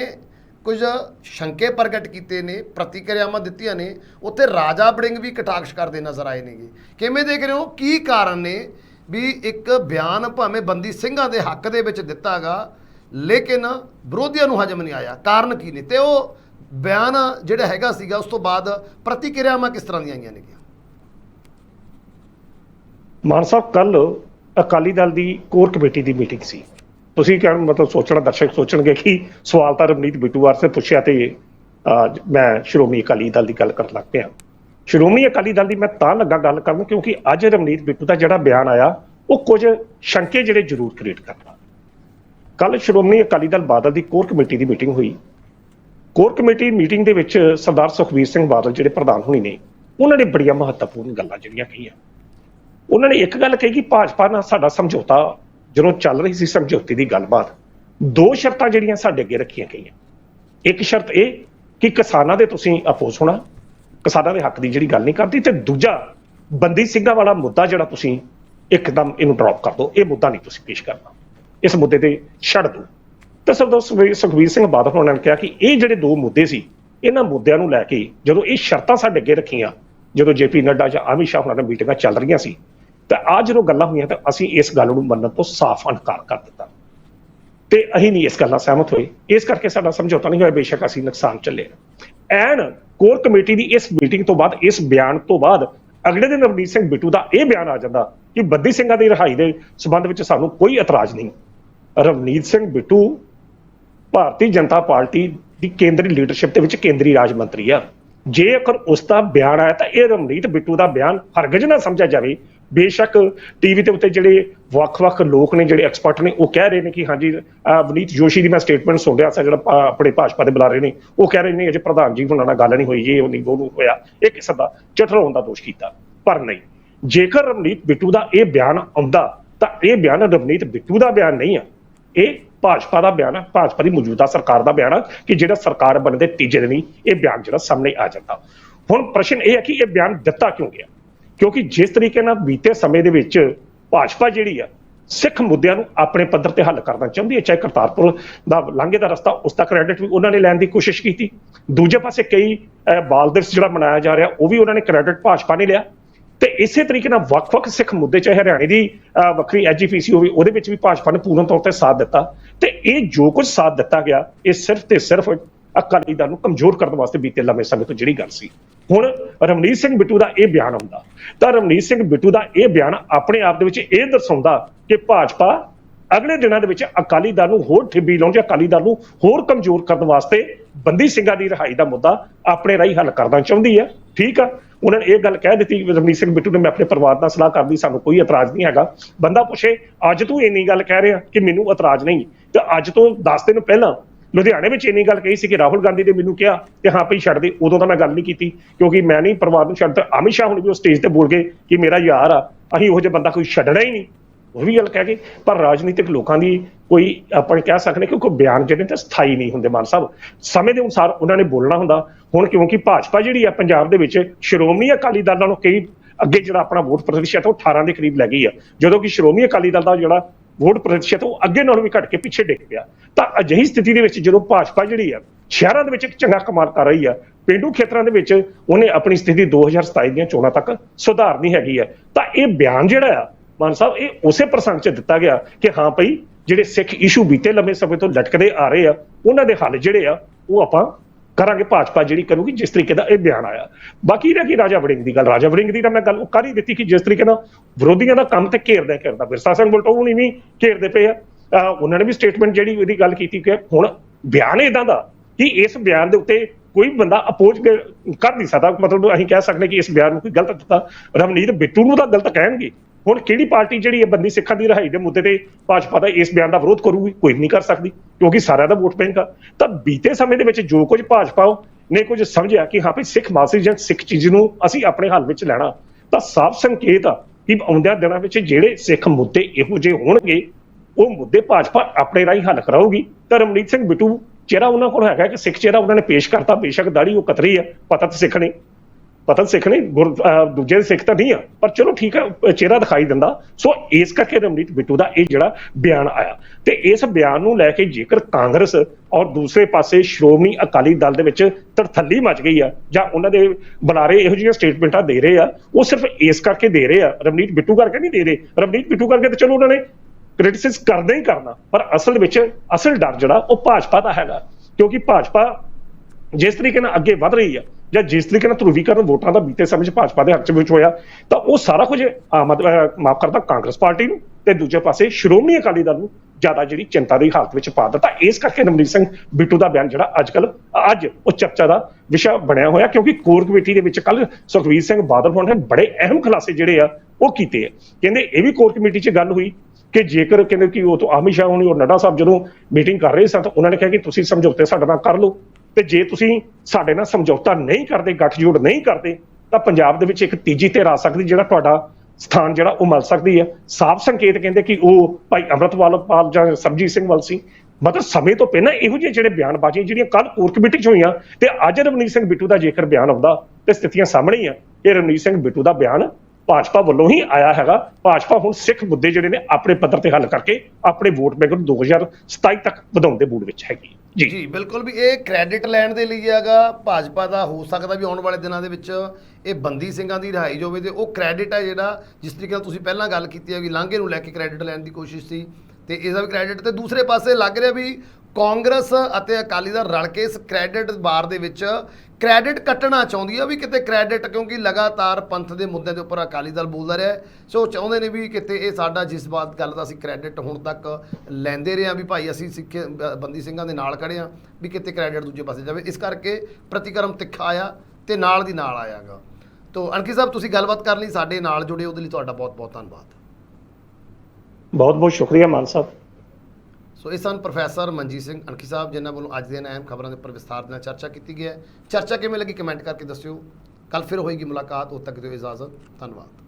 ਕੁਝ ਸ਼ੰਕੇ ਪ੍ਰਗਟ ਕੀਤੇ ਨੇ, ਪ੍ਰਤੀਕਿਰਿਆਵਾਂ ਦਿੱਤੀਆਂ ਨੇ, ਉੱਥੇ ਰਾਜਾ ਬੜਿੰਗ ਵੀ ਕਟਾਕਸ਼ ਕਰਦੇ ਨਜ਼ਰ ਆਏ ਨੇਗੇ। ਕਿਵੇਂ ਦੇਖ ਰਹੇ ਹੋ? ਕੀ ਕਾਰਨ ਨੇ ਵੀ ਇੱਕ ਬਿਆਨ ਭਾਵੇਂ ਬੰਦੀ ਸਿੰਘਾਂ ਦੇ ਹੱਕ ਦੇ ਵਿੱਚ ਦਿੱਤਾਗਾ, ਲੇਕਿਨ ਵਿਰੋਧੀਆਂ ਨੂੰ ਹਜਮ ਨਹੀਂ ਆਇਆ? ਕਾਰਨ ਕੀ ਨੇ? ਤੇ ਉਹ ਬਿਆਨ ਜਿਹੜਾ ਹੈਗਾ ਸੀਗਾ, ਉਸ ਤੋਂ ਬਾਅਦ ਪ੍ਰਤੀਕਿਰਿਆਵਾਂ ਕਿਸ ਤਰ੍ਹਾਂ ਦੀਆਂ ਆਈਆਂ ਨੇਗੀਆਂ? ਮਾਨ ਸਾਹਿਬ, ਕੱਲ ਅਕਾਲੀ ਦਲ ਦੀ ਕੋਰ ਕਮੇਟੀ ਦੀ ਮੀਟਿੰਗ ਸੀ। ਤੁਸੀਂ ਕਹਿਣ ਮਤਲਬ ਸੋਚਣਾ, ਦਰਸ਼ਕ ਸੋਚਣਗੇ ਕਿ ਸਵਾਲ ਤਾਂ ਰਵਨੀਤ ਬਿੱਟੂ ਸੇ ਪੁੱਛਿਆ ਤੇ ਮੈਂ ਸ਼੍ਰੋਮਣੀ ਅਕਾਲੀ ਦਲ ਦੀ ਗੱਲ ਕਰਨ ਲੱਗ ਪਿਆ। ਸ਼੍ਰੋਮਣੀ ਅਕਾਲੀ ਦਲ ਦੀ ਮੈਂ ਤਾਂ ਲੱਗਾ ਗੱਲ ਕਰਨ ਕਿਉਂਕਿ ਅੱਜ ਰਵਨੀਤ ਬਿੱਟੂ ਦਾ ਜਿਹੜਾ ਬਿਆਨ ਆਇਆ, ਉਹ ਕੁਝ ਸ਼ੰਕੇ ਜਿਹੜੇ ਜ਼ਰੂਰ ਕ੍ਰੀਏਟ ਕਰਦਾ ਕੱਲ ਸ਼੍ਰੋਮਣੀ ਅਕਾਲੀ ਦਲ ਬਾਦਲ ਦੀ ਕੋਰ ਕਮੇਟੀ ਦੀ ਮੀਟਿੰਗ ਹੋਈ। ਕੋਰ ਕਮੇਟੀ ਮੀਟਿੰਗ ਦੇ ਵਿੱਚ ਸਰਦਾਰ ਸੁਖਬੀਰ ਸਿੰਘ ਬਾਦਲ ਜਿਹੜੇ ਪ੍ਰਧਾਨ ਹੋਣੀ ਨੇ, ਉਹਨਾਂ ਨੇ ਬੜੀਆਂ ਮਹੱਤਵਪੂਰਨ ਗੱਲਾਂ ਜਿਹੜੀਆਂ ਕਹੀਆਂ। ਉਹਨਾਂ ਨੇ ਇੱਕ ਗੱਲ ਕਹੀ ਕਿ ਭਾਜਪਾ ਨਾਲ ਸਾਡਾ ਸਮਝੌਤਾ ਜਦੋਂ ਚੱਲ ਰਹੀ ਸੀ ਸਮਝੌਤੇ ਦੀ ਗੱਲਬਾਤ, ਦੋ ਸ਼ਰਤਾਂ ਜਿਹੜੀਆਂ ਸਾਡੇ ਅੱਗੇ ਰੱਖੀਆਂ ਗਈਆਂ। ਇੱਕ ਸ਼ਰਤ ਇਹ ਕਿ ਕਿਸਾਨਾਂ ਦੇ ਤੁਸੀਂ ਅਪੋਜ਼ ਹੋਣਾ, ਕਿਸਾਨਾਂ ਦੇ ਹੱਕ ਦੀ ਜਿਹੜੀ ਗੱਲ ਨਹੀਂ ਕਰਦੀ, ਤੇ ਦੂਜਾ ਬੰਦੀ ਸਿੰਘਾਂ ਵਾਲਾ ਮੁੱਦਾ ਜਿਹੜਾ ਤੁਸੀਂ ਇੱਕਦਮ ਇਹਨੂੰ ਡ੍ਰੌਪ ਕਰ ਦਿਓ, ਇਹ ਮੁੱਦਾ ਨਹੀਂ ਤੁਸੀਂ ਪੇਸ਼ ਕਰਨਾ। ਇਸ ਮੁੱਦੇ ਤੇ ਛੱਡ ਦਿਓ। ਤਾਂ ਸਰਦਾਰ ਸੁਖਬੀਰ ਸੁਖਬੀਰ ਸਿੰਘ ਬਾਦਲ ਹੋਣਾ ਨੇ ਕਿਹਾ ਕਿ ਇਹ ਜਿਹੜੇ ਦੋ ਮੁੱਦੇ ਸੀ, ਇਹਨਾਂ ਮੁੱਦਿਆਂ ਨੂੰ ਲੈ ਕੇ ਜਦੋਂ ਇਹ ਸ਼ਰਤਾਂ ਸਾਡੇ ਅੱਗੇ ਰੱਖੀਆਂ, ਜਦੋਂ ਜੇਪੀ ਨੱਡਾ ਜਾਂ ਅਮਿਤ ਸ਼ਾਹ ਹੋਣਾ ਨਾਲ ਮੀਟਿੰਗਾਂ ਚੱਲ ਰਹੀਆਂ ਸੀ, ਤਾਂ ਆ ਜਦੋਂ ਗੱਲਾਂ ਹੋਈਆਂ ਤਾਂ ਅਸੀਂ ਇਸ ਗੱਲ ਨੂੰ ਮੰਨਣ ਤੋਂ ਸਾਫ਼ ਇਨਕਾਰ ਕਰ ਦਿੱਤਾ। ਤੇ ਅਸੀਂ ਨਹੀਂ ਇਸ ਗੱਲ ਨਾਲ ਸਹਿਮਤ ਹੋਏ। ਇਸ ਕਰਕੇ ਸਾਡਾ ਸਮਝੌਤਾ ਨਹੀਂ ਹੋਇਆ, ਬੇਸ਼ੱਕ ਅਸੀਂ ਨੁਕਸਾਨ ਚੱਲੇ ਐਨ ਕੋਰ ਕਮੇਟੀ ਦੀ ਇਸ ਮੀਟਿੰਗ ਤੋਂ ਬਾਅਦ, ਇਸ ਬਿਆਨ ਤੋਂ ਬਾਅਦ ਅਗਲੇ ਦਿਨ ਰਵਨੀਤ ਸਿੰਘ ਬਿੱਟੂ ਦਾ ਇਹ ਬਿਆਨ ਆ ਜਾਂਦਾ ਕਿ ਬੱਦੀ ਸਿੰਘਾਂ ਦੀ ਰਿਹਾਈ ਦੇ ਸਬੰਧ ਵਿੱਚ ਸਾਨੂੰ ਕੋਈ ਇਤਰਾਜ਼ ਨਹੀਂ। ਰਵਨੀਤ ਸਿੰਘ ਬਿੱਟੂ ਭਾਰਤੀ ਜਨਤਾ ਪਾਰਟੀ ਦੀ ਕੇਂਦਰੀ ਲੀਡਰਸ਼ਿਪ ਦੇ ਵਿੱਚ ਕੇਂਦਰੀ ਰਾਜ ਮੰਤਰੀ ਆ। ਜੇਕਰ ਉਸ ਦਾ ਬਿਆਨ ਆਇਆ ਤਾਂ ਇਹ ਰਮਨੀਤ ਬਿੱਟੂ ਦਾ ਬਿਆਨ ਹਰਗਜ਼ ਨਾ ਸਮਝਿਆ ਜਾਵੇ। ਬੇਸ਼ੱਕ ਟੀਵੀ ਦੇ ਉੱਤੇ ਜਿਹੜੇ ਵੱਖ-ਵੱਖ ਲੋਕ ਨੇ, ਜਿਹੜੇ ਐਕਸਪਰਟ ਨੇ, ਉਹ ਕਹਿ ਰਹੇ ਨੇ ਕਿ ਹਾਂਜੀ ਅਹ ਵਨੀਤ ਜੋਸ਼ੀ ਦੀ ਮੈਂ ਸਟੇਟਮੈਂਟ ਸੁਣ ਰਿਹਾ ਸੀ, ਜਿਹੜਾ ਆਪਣੇ ਭਾਜਪਾ ਦੇ ਬੁਲਾਰੇ ਨੇ, ਉਹ ਕਹਿ ਰਹੇ ਨੇ ਅਜੇ ਪ੍ਰਧਾਨ ਜੀ ਹੁਣਾਂ ਨਾਲ ਗੱਲ ਨਹੀਂ ਹੋਈ, ਇਹ ਉਹ ਨਹੀਂ, ਉਹ ਹੋਇਆ। ਇਹ ਕਿਸੇ ਦਾ ਚਟਰੋਂ ਦਾ ਦੋਸ਼ ਕੀਤਾ, ਪਰ ਨਹੀਂ। ਜੇਕਰ ਰਮਨੀਤ ਬਿੱਟੂ ਦਾ ਇਹ ਬਿਆਨ ਆਉਂਦਾ, ਤਾਂ ਇਹ ਬਿਆਨ ਰਮਨੀਤ ਬਿੱਟੂ ਦਾ ਬਿਆਨ ਨਹੀਂ ਆ। ਇਹ ਭਾਜਪਾ ਦਾ ਬਿਆਨ ਹੈ ਭਾਜਪਾ ਦੀ ਮੌਜੂਦਾ ਸਰਕਾਰ ਦਾ ਬਿਆਨ ਹੈ ਕਿ ਜਿਹੜਾ ਸਰਕਾਰ ਬਣਨ ਦੇ ਤੀਜੇ ਦਿਨ ਹੀ ਇਹ ਬਿਆਨ ਜਿਹੜਾ ਸਾਹਮਣੇ ਆ ਜਾਂਦਾ। ਹੁਣ ਪ੍ਰਸ਼ਨ ਇਹ ਹੈ ਕਿ ਇਹ ਬਿਆਨ ਦਿੱਤਾ ਕਿਉਂ ਗਿਆ? ਕਿਉਂਕਿ ਜਿਸ ਤਰੀਕੇ ਨਾਲ ਬੀਤੇ ਸਮੇਂ ਦੇ ਵਿੱਚ ਭਾਜਪਾ ਜਿਹੜੀ ਆ ਸਿੱਖ ਮੁੱਦਿਆਂ ਨੂੰ ਆਪਣੇ ਪੱਧਰ ਤੇ ਹੱਲ ਕਰਨਾ ਚਾਹੁੰਦੀ ਹੈ ਚਾਹੇ ਕਰਤਾਰਪੁਰ ਦਾ ਲਾਂਘੇ ਦਾ ਰਸਤਾ ਉਸ ਦਾ ਕ੍ਰੈਡਿਟ ਵੀ ਉਹਨਾਂ ਨੇ ਲੈਣ ਦੀ ਕੋਸ਼ਿਸ਼ ਕੀਤੀ। ਦੂਜੇ ਪਾਸੇ ਕਈ ਬਾਲ ਦਿਵਸ ਜਿਹੜਾ ਮਨਾਇਆ ਜਾ ਰਿਹਾ ਉਹ ਵੀ ਉਹਨਾਂ ਨੇ ਕ੍ਰੈਡਿਟ ਭਾਜਪਾ ਨੇ ਲਿਆ। ਤੇ ਇਸੇ ਤਰੀਕੇ ਨਾਲ ਵੱਖ-ਵੱਖ ਸਿੱਖ ਮੁੱਦੇ ਚਾਹੇ ਹਰਿਆਣੇ ਦੀ ਅਹ, ਵੱਖਰੀ ਐਜੀਪੀਸੀ ਹੋਵੇ ਉਹਦੇ ਵਿੱਚ ਵੀ ਭਾਜਪਾ ਨੇ ਪੂਰਨ ਤੌਰ ਤੇ ਸਾਥ ਦਿੱਤਾ। ਤੇ ਇਹ ਜੋ ਕੁਝ ਸਾਥ ਦਿੱਤਾ ਗਿਆ, ਇਹ ਸਿਰਫ ਤੇ ਸਿਰਫ ਅਕਾਲੀ ਦਲ ਨੂੰ ਕਮਜ਼ੋਰ ਕਰਨ ਵਾਸਤੇ ਬੀਤੇ ਲੰਮੇ ਸਮੇਂ ਤੋਂ ਜਿਹੜੀ ਗੱਲ ਸੀ। ਹੁਣ ਰਮਨੀਤ ਸਿੰਘ ਬਿੱਟੂ ਦਾ ਇਹ ਬਿਆਨ ਆਉਂਦਾ। ਤਾਂ ਰਮਨੀਤ ਸਿੰਘ ਬਿੱਟੂ ਦਾ ਇਹ ਬਿਆਨ ਆਪਣੇ ਆਪ ਦੇ ਵਿੱਚ ਇਹ ਦਰਸਾਉਂਦਾ ਕਿ ਭਾਜਪਾ ਅਗਲੇ ਦਿਨਾਂ ਦੇ ਵਿੱਚ ਅਕਾਲੀ ਦਲ ਨੂੰ ਹੋਰ ਠਿੱਬੀ ਲਾਉਣ ਜਾਂ ਅਕਾਲੀ ਦਲ ਨੂੰ ਹੋਰ ਕਮਜ਼ੋਰ ਕਰਨ ਵਾਸਤੇ ਬੰਦੀ ਸਿੰਘਾਂ ਦੀ ਰਿਹਾਈ ਦਾ ਮੁੱਦਾ ਆਪਣੇ ਰਾਹੀਂ ਹੱਲ ਕਰਨਾ ਚਾਹੁੰਦੀ ਹੈ। ਠੀਕ ਆ? ਉਹਨਾਂ ਨੇ ਇਹ ਗੱਲ ਕਹਿ ਦਿੱਤੀ ਕਿ ਰਮਨੀਤ ਸਿੰਘ ਬਿੱਟੂ ਨੇ ਮੈਂ ਆਪਣੇ ਪਰਿਵਾਰ ਨਾਲ ਸਲਾਹ ਕਰਦੀ, ਸਾਨੂੰ ਕੋਈ ਇਤਰਾਜ਼ ਨਹੀਂ ਹੈਗਾ। ਬੰਦਾ ਪੁੱਛੇ, ਅੱਜ ਤੂੰ ਇੰਨੀ ਗੱਲ ਕਹਿ ਰਿਹਾ ਕਿ ਮੈਨੂੰ ਇਤਰਾਜ਼ ਨਹੀਂ? ਤੇ ਅੱਜ ਤੋਂ 10 ਦਿਨ ਪਹਿਲਾਂ ਲੁਧਿਆਣੇ ਵਿੱਚ ਇੰਨੀ ਗੱਲ ਕਹੀ ਸੀ ਕਿ ਰਾਹੁਲ ਗਾਂਧੀ ਨੇ ਮੈਨੂੰ ਕਿਹਾ ਕਿ ਹਾਂ ਭਈ ਛੱਡ ਦੇ, ਉਦੋਂ ਤਾਂ ਮੈਂ ਗੱਲ ਨਹੀਂ ਕੀਤੀ, ਕਿਉਂਕਿ ਮੈਂ ਨਹੀਂ, ਪਰਿਵਾਰ ਨੂੰ ਛੱਡਦਾ ਅਮਿਤ ਸ਼ਾਹ ਹੁਣ ਵੀ ਉਹ ਸਟੇਜ ਤੇ ਬੋਲ ਗਏ ਕਿ ਮੇਰਾ ਯਾਰ ਆ, ਅਸੀਂ ਉਹ ਜਿਹਾ ਬੰਦਾ ਕੋਈ ਛੱਡਣਾ ਹੀ ਨਹੀਂ। ਉਹ ਵੀ ਗੱਲ ਕਹਿ ਗਏ ਪਰ ਰਾਜਨੀਤਿਕ ਲੋਕਾਂ ਦੀ ਕੋਈ ਆਪਾਂ ਕਹਿ ਸਕਦੇ ਕਿ ਕੋਈ ਬਿਆਨ ਜਿਹੜੇ ਤੇ ਸਥਾਈ ਨਹੀਂ ਹੁੰਦੇ ਮਾਨ ਸਾਹਿਬ। ਸਮੇਂ ਦੇ ਅਨੁਸਾਰ ਉਹਨਾਂ ਨੇ ਬੋਲਣਾ ਹੁੰਦਾ। ਹੁਣ ਕਿਉਂਕਿ ਭਾਜਪਾ ਜਿਹੜੀ ਆ ਪੰਜਾਬ ਦੇ ਵਿੱਚ ਸ਼੍ਰੋਮਣੀ ਅਕਾਲੀ ਦਲ ਨਾਲੋਂ ਕਈ ਅੱਗੇ ਜਿਹੜਾ ਆਪਣਾ ਵੋਟ ਪ੍ਰਤੀਸ਼ਤ ਉਹ 18 ਦੇ ਕਰੀਬ ਲੈ ਗਈ ਆ। ਜਦੋਂ ਕਿ ਸ਼੍ਰੋਮਣੀ ਅਕਾਲੀ ਦਲ ਦਾ ਜਿਹੜਾ ਵੋਟ ਪ੍ਰਤੀਸ਼ਤ ਉਹ ਅੱਗੇ ਨਾਲੋਂ ਵੀ ਘਟ ਕੇ ਪਿੱਛੇ ਡਿੱਗ ਪਿਆ। ਤਾਂ ਅਜਿਹੀ ਸਥਿਤੀ ਦੇ ਵਿੱਚ ਜਦੋਂ ਭਾਜਪਾ ਜਿਹੜੀ ਆ, ਸ਼ਹਿਰਾਂ ਦੇ ਵਿੱਚ ਇੱਕ ਚੰਗਾ ਕਮਾਲ ਕਰ ਰਹੀ ਆ, ਪਿੰਡੂ ਖੇਤਰਾਂ ਦੇ ਵਿੱਚ ਉਹਨੇ ਆਪਣੀ ਸਥਿਤੀ 2027 ਦੀਆਂ ਚੋਣਾਂ ਤੱਕ ਸੁਧਾਰਨੀ ਹੈਗੀ ਆ। ਤਾਂ ਇਹ ਬਿਆਨ ਜਿਹੜਾ ਆ ਮਾਨ ਸਾਹਿਬ, ਇਹ ਉਸੇ ਪ੍ਰਸੰਗ 'ਚ ਦਿੱਤਾ ਗਿਆ ਕਿ ਹਾਂ ਭਈ, ਜਿਹੜੇ ਸਿੱਖ ਇਸ਼ੂ ਬੀਤੇ ਲੰਮੇ ਸਮੇਂ ਤੋਂ ਲਟਕਦੇ ਆ ਰਹੇ ਆ, ਉਹਨਾਂ ਦੇ ਹੱਲ ਜਿਹੜੇ ਆ, ਉਹ ਆਪਾਂ ਕਰਾਂਗੇ ਭਾਜਪਾ ਜਿਹੜੀ ਕਰੂਗੀ, ਜਿਸ ਤਰੀਕੇ ਦਾ ਇਹ ਬਿਆਨ ਆਇਆ। ਬਾਕੀ ਇਹਦਾ ਕੀ ਰਾਜਾ ਵੜਿੰਗ ਦੀ ਗੱਲ, ਰਾਜਾ ਵੜਿੰਗ ਦੀ ਤਾਂ ਮੈਂ ਗੱਲ ਉਹ ਕਰ ਹੀ ਦਿੱਤੀ ਕਿ ਜਿਸ ਤਰੀਕੇ ਨਾਲ ਵਿਰੋਧੀਆਂ ਦਾ ਕੰਮ ਤੇ ਘੇਰਦਾ ਘੇਰਦਾ। ਵਿਰਸਾ ਸਿੰਘ ਬਲਟੋ ਹੁਣੀ ਵੀ ਘੇਰਦੇ ਪਏ ਆ। ਉਹਨਾਂ ਨੇ ਵੀ ਸਟੇਟਮੈਂਟ ਜਿਹੜੀ ਉਹਦੀ ਗੱਲ ਕੀਤੀ ਕਿ ਹੁਣ ਬਿਆਨ ਇਦਾਂ ਦਾ ਕਿ ਇਸ ਬਿਆਨ ਦੇ ਉੱਤੇ ਕੋਈ ਬੰਦਾ ਅਪੋਜ਼ ਕਰ ਨਹੀਂ ਸਕਦਾ। ਮਤਲਬ ਅਸੀਂ ਕਹਿ ਸਕਦੇ ਕਿ ਇਸ ਬਿਆਨ ਨੂੰ ਕੋਈ ਗਲਤ ਦਿੱਤਾ। ਰਵਨੀਤ ਬਿੱਟੂ ਨੂੰ ਤਾਂ ਗਲਤ ਕਹਿਣਗੇ। ਹੁਣ ਕਿਹੜੀ ਪਾਰਟੀ ਜਿਹੜੀ ਹੈ ਬੰਦੀ ਸਿੱਖਾਂ ਦੀ ਰਿਹਾਈ ਦੇ ਮੁੱਦੇ ਤੇ ਭਾਜਪਾ ਦਾ ਇਸ ਬਿਆਨ ਦਾ ਵਿਰੋਧ ਕਰੂਗੀ? ਕੋਈ ਨਹੀਂ ਕਰ ਸਕਦੀ, ਕਿਉਂਕਿ ਸਾਰਿਆਂ ਦਾ ਵੋਟ ਬੈਂਕ ਆ। ਤਾਂ ਬੀਤੇ ਸਮੇਂ ਦੇ ਵਿੱਚ ਜੋ ਕੁਝ ਭਾਜਪਾ ਨੇ ਕੁਝ ਸਮਝਿਆ ਕਿ ਹਾਂ ਵੀ ਸਿੱਖ ਮਾਸੀ ਜਾਂ ਸਿੱਖ ਚੀਜ਼ ਨੂੰ ਅਸੀਂ ਆਪਣੇ ਹੱਲ ਵਿੱਚ ਲੈਣਾ, ਤਾਂ ਸਾਫ਼ ਸੰਕੇਤ ਆ ਕਿ ਆਉਂਦਿਆਂ ਦਿਨਾਂ ਵਿੱਚ ਜਿਹੜੇ ਸਿੱਖ ਮੁੱਦੇ ਇਹੋ ਜਿਹੇ ਹੋਣਗੇ, ਉਹ ਮੁੱਦੇ ਭਾਜਪਾ ਆਪਣੇ ਰਾਹੀਂ ਹੱਲ ਕਰਾਊਗੀ। ਤਾਂ ਰਮਨੀਤ ਸਿੰਘ ਬਿੱਟੂ, ਚਿਹਰਾ ਉਹਨਾਂ ਕੋਲ ਹੈਗਾ ਕਿ ਸਿੱਖ ਚਿਹਰਾ ਉਹਨਾਂ ਨੇ ਪੇਸ਼ ਕਰਤਾ, ਬੇਸ਼ੱਕ ਦਾੜੀ ਉਹ ਕਤਰੀ ਆ, ਪਤਾ ਤਾਂ ਸਿੱਖ ਨੇ। ਪਤਾ ਸਿੱਖ ਨਹੀਂ ਗੁਰ ਅਹ ਦੂਜੇ ਸਿੱਖ ਤਾਂ ਨਹੀਂ ਆ, ਪਰ ਚਲੋ ਠੀਕ ਹੈ ਚਿਹਰਾ ਦਿਖਾਈ ਦਿੰਦਾ। ਸੋ ਇਸ ਕਰਕੇ ਰਮਨੀਤ ਬਿੱਟੂ ਦਾ ਇਹ ਜਿਹੜਾ ਬਿਆਨ ਆਇਆ। ਤੇ ਇਸ ਬਿਆਨ ਨੂੰ ਲੈ ਕੇ ਜੇਕਰ ਕਾਂਗਰਸ ਔਰ ਦੂਸਰੇ ਪਾਸੇ ਸ਼੍ਰੋਮਣੀ ਅਕਾਲੀ ਦਲ ਦੇ ਵਿੱਚ ਤੜਥੱਲੀ ਮਚ ਗਈ ਆ, ਜਾਂ ਉਹਨਾਂ ਦੇ ਬੁਲਾਰੇ ਇਹੋ ਜਿਹੀਆਂ ਸਟੇਟਮੈਂਟਾਂ ਦੇ ਰਹੇ ਆ, ਉਹ ਸਿਰਫ ਇਸ ਕਰਕੇ ਦੇ ਰਹੇ ਆ, ਰਮਨੀਤ ਬਿੱਟੂ ਕਰਕੇ ਨਹੀਂ ਦੇ ਰਹੇ। ਰਮਨੀਤ ਬਿੱਟੂ ਕਰਕੇ ਤਾਂ ਚਲੋ ਉਹਨਾਂ ਨੇ ਕ੍ਰਿਟਿਸਿਸ ਕਰਦੇ ਹੀ ਕਰਨਾ, ਪਰ ਅਸਲ ਵਿੱਚ ਅਸਲ ਡਰ ਜਿਹੜਾ ਉਹ ਭਾਜਪਾ ਦਾ ਹੈਗਾ। ਕਿਉਂਕਿ ਭਾਜਪਾ ਜਿਸ ਤਰੀਕੇ ਨਾਲ ਅੱਗੇ ਵਧ ਰਹੀ ਆ ਜਾਂ ਜਿਸ ਤਰੀਕੇ ਨਾਲ ਧਰੂਵੀਕਰਨ ਵੋਟਾਂ ਦਾ ਬੀਤੇ ਸਮੇਂ 'ਚ ਭਾਜਪਾ ਦੇ ਹੱਕ 'ਚ ਵਿੱਚ ਹੋਇਆ, ਤਾਂ ਉਹ ਸਾਰਾ ਕੁਝ ਮਾਫ ਕਰਦਾ, ਕਾਂਗਰਸ ਪਾਰਟੀ ਨੂੰ ਤੇ ਦੂਜੇ ਪਾਸੇ ਸ਼੍ਰੋਮਣੀ ਅਕਾਲੀ ਦਲ ਨੂੰ ਜ਼ਿਆਦਾ ਜਿਹੜੀ ਚਿੰਤਾ ਦੀ ਹਾਲਤ ਵਿੱਚ ਪਾ ਦਿੱਤਾ। ਇਸ ਕਰਕੇ ਰਮਨੀਤ ਸਿੰਘ ਬਿੱਟੂ ਦਾ ਬਿਆਨ ਜਿਹੜਾ ਅੱਜ ਕੱਲ ਅੱਜ ਉਹ ਚਰਚਾ ਦਾ ਵਿਸ਼ਾ ਬਣਿਆ ਹੋਇਆ, ਕਿਉਂਕਿ ਕੋਰ ਕਮੇਟੀ ਦੇ ਵਿੱਚ ਕੱਲ ਸੁਖਵੀਰ ਸਿੰਘ ਬਾਦਲ ਹੋਣ ਨੇ ਬੜੇ ਅਹਿਮ ਖੁਲਾਸੇ ਜਿਹੜੇ ਆ, ਉਹ ਕੀਤੇ ਆ। ਕਹਿੰਦੇ ਇਹ ਵੀ ਕੋਰ ਕਮੇਟੀ 'ਚ ਗੱਲ ਹੋਈ ਕਿ ਜੇਕਰ ਕਹਿੰਦੇ ਕਿ ਉਹ ਤੋਂ ਅਮਿਤ ਸ਼ਾਹ ਹੋਣੀ ਔਰ ਨੱਡਾ ਸਾਹਿਬ ਜਦੋਂ ਮੀਟਿੰਗ ਕਰ ਰਹੇ ਸਨ, ਤਾਂ ਉਹਨਾਂ ਨੇ ਕਿਹਾ ਕਿ ਤੁਸੀਂ ਸਮਝੌਤੇ ਸਾਡੇ ਨਾਲ ਕਰ ਲਓ। ਤੇ ਜੇ ਤੁਸੀਂ ਸਾਡੇ ਨਾਲ ਸਮਝੌਤਾ ਨਹੀਂ ਕਰਦੇ, ਗੱਠਜੋੜ ਨਹੀਂ ਕਰਦੇ, ਤਾਂ ਪੰਜਾਬ ਦੇ ਵਿੱਚ ਇੱਕ ਤੀਜੀ ਧਿਰ ਆ ਸਕਦੀ ਜਿਹੜਾ ਤੁਹਾਡਾ ਸਥਾਨ ਜਿਹੜਾ ਉਹ ਮਿਲ ਸਕਦੀ ਹੈ। ਸਾਫ਼ ਸੰਕੇਤ ਕਹਿੰਦੇ ਕਿ ਉਹ ਭਾਈ ਅੰਮ੍ਰਿਤਪਾਲ ਪਾਲ ਜਾਂ ਸਰਜੀਤ ਸਿੰਘ ਵੱਲ ਸੀ। ਮਤਲਬ ਸਮੇਂ ਤੋਂ ਪਹਿਲਾਂ ਇਹੋ ਜਿਹੇ ਜਿਹੜੇ ਬਿਆਨਬਾਜ਼ੀਆਂ ਜਿਹੜੀਆਂ ਕੱਲ ਕੋਰ ਕਮੇਟੀ 'ਚ ਹੋਈਆਂ ਤੇ ਅੱਜ ਰਵਨੀਤ ਸਿੰਘ ਬਿੱਟੂ ਦਾ ਜੇਕਰ ਬਿਆਨ ਆਉਂਦਾ ਤੇ ਸਥਿਤੀਆਂ ਸਾਹਮਣੇ ਹੀ ਆ, ਇਹ ਰਵਨੀਤ ਸਿੰਘ ਬਿੱਟੂ ਦਾ ਬਿਆਨ ਭਾਜਪਾ ਵੱਲੋਂ ਹੀ ਆਇਆ ਹੈਗਾ। ਭਾਜਪਾ ਹੁਣ ਸਿੱਖ ਮੁੱਦੇ ਜਿਹੜੇ ਨੇ ਆਪਣੇ ਪੱਧਰ ਤੇ ਹੱਲ ਕਰਕੇ ਆਪਣੇ ਵੋਟ ਬੈਂਕ ਨੂੰ 2027 ਤੱਕ ਵਧਾਉਣ ਦੇ ਬੂਡ ਵਿੱਚ ਹੈਗੀ ਜੀ। ਜੀ, ਬਿਲਕੁਲ ਵੀ ਇਹ ਕ੍ਰੈਡਿਟ ਲੈਣ ਦੇ ਲਈ ਹੈਗਾ, ਭਾਜਪਾ ਦਾ ਹੋ ਸਕਦਾ ਵੀ ਆਉਣ ਵਾਲੇ ਦਿਨਾਂ ਦੇ ਵਿੱਚ ਇਹ ਬੰਦੀ ਸਿੰਘਾਂ ਦੀ ਰਿਹਾਈ ਜੋ ਹੋਵੇ ਤੇ ਉਹ ਕ੍ਰੈਡਿਟ ਹੈ ਜਿਹੜਾ, ਜਿਸ ਤਰੀਕੇ ਨਾਲ ਤੁਸੀਂ ਪਹਿਲਾਂ ਗੱਲ ਕੀਤੀ ਹੈ ਵੀ ਲਾਂਘੇ ਨੂੰ ਲੈ ਕੇ ਕ੍ਰੈਡਿਟ ਲੈਣ ਦੀ ਕੋਸ਼ਿਸ਼ ਸੀ ਤੇ ਇਹਦਾ ਵੀ ਕ੍ਰੈਡਿਟ ਤੇ ਦੂਸਰੇ ਪਾਸੇ ਲੱਗ ਰਿਹਾ ਵੀ ਕਾਂਗਰਸ ਅਤੇ ਅਕਾਲੀ ਦਲ ਰਲ ਕੇ ਇਸ ਕ੍ਰੈਡਿਟ ਬਾਰ ਦੇ ਵਿੱਚ ਕ੍ਰੈਡਿਟ ਕੱਟਣਾ ਚਾਹੁੰਦੀ ਆ ਵੀ ਕਿਤੇ ਕ੍ਰੈਡਿਟ ਕਿਉਂਕਿ ਲਗਾਤਾਰ ਪੰਥ ਦੇ ਮੁੱਦਿਆਂ ਦੇ ਉੱਪਰ ਅਕਾਲੀ ਦਲ ਬੋਲਦਾ ਰਿਹਾ ਹੈ। ਸੋ ਚਾਹੁੰਦੇ ਨੇ ਵੀ ਕਿਤੇ ਇਹ ਸਾਡਾ, ਜਿਸ ਬਾਤ ਗੱਲ ਦਾ ਅਸੀਂ ਕ੍ਰੈਡਿਟ ਹੁਣ ਤੱਕ ਲੈਂਦੇ ਰਹੇ ਹਾਂ ਵੀ ਭਾਈ ਅਸੀਂ ਸਿੱਖ ਬ- ਬੰਦੀ ਸਿੰਘਾਂ ਦੇ ਨਾਲ ਖੜੇ ਹਾਂ ਵੀ ਕਿਤੇ ਕ੍ਰੈਡਿਟ ਦੂਜੇ ਪਾਸੇ ਜਾਵੇ। ਇਸ ਕਰਕੇ ਪ੍ਰਤੀਕਰਮ ਤਿੱਖਾ ਆਇਆ ਤੇ ਨਾਲ ਦੀ ਨਾਲ ਆਇਆਗਾ। ਤੋ ਅਣਖੀ ਸਾਹਿਬ, ਤੁਸੀਂ ਗੱਲਬਾਤ ਕਰਨ ਲਈ, ਸਾਡੇ ਨਾਲ ਜੁੜੇ, ਉਹਦੇ ਲਈ ਤੁਹਾਡਾ ਬਹੁਤ ਬਹੁਤ ਧੰਨਵਾਦ। ਬਹੁਤ ਬਹੁਤ ਸ਼ੁਕਰੀਆ ਮਾਨ ਸਾਹਿਬ। ਸੋ ਇਹ ਸਨ ਪ੍ਰੋਫੈਸਰ ਮਨਜੀਤ ਸਿੰਘ ਅਣਖੀ ਸਾਹਿਬ, ਜਿਨ੍ਹਾਂ ਵੱਲੋਂ ਅੱਜ ਦੀਆਂ ਅਹਿਮ ਖਬਰਾਂ ਦੇ ਉੱਪਰ ਵਿਸਥਾਰ ਨਾਲ ਚਰਚਾ ਕੀਤੀ ਗਈ ਹੈ। ਚਰਚਾ ਕਿਵੇਂ ਲੱਗੀ, ਕਮੈਂਟ ਕਰਕੇ ਦੱਸਿਓ। ਕੱਲ ਫਿਰ ਹੋਏਗੀ ਮੁਲਾਕਾਤ, ਉਦ ਤੱਕ ਦਿਓ ਇਜਾਜ਼ਤ। ਧੰਨਵਾਦ।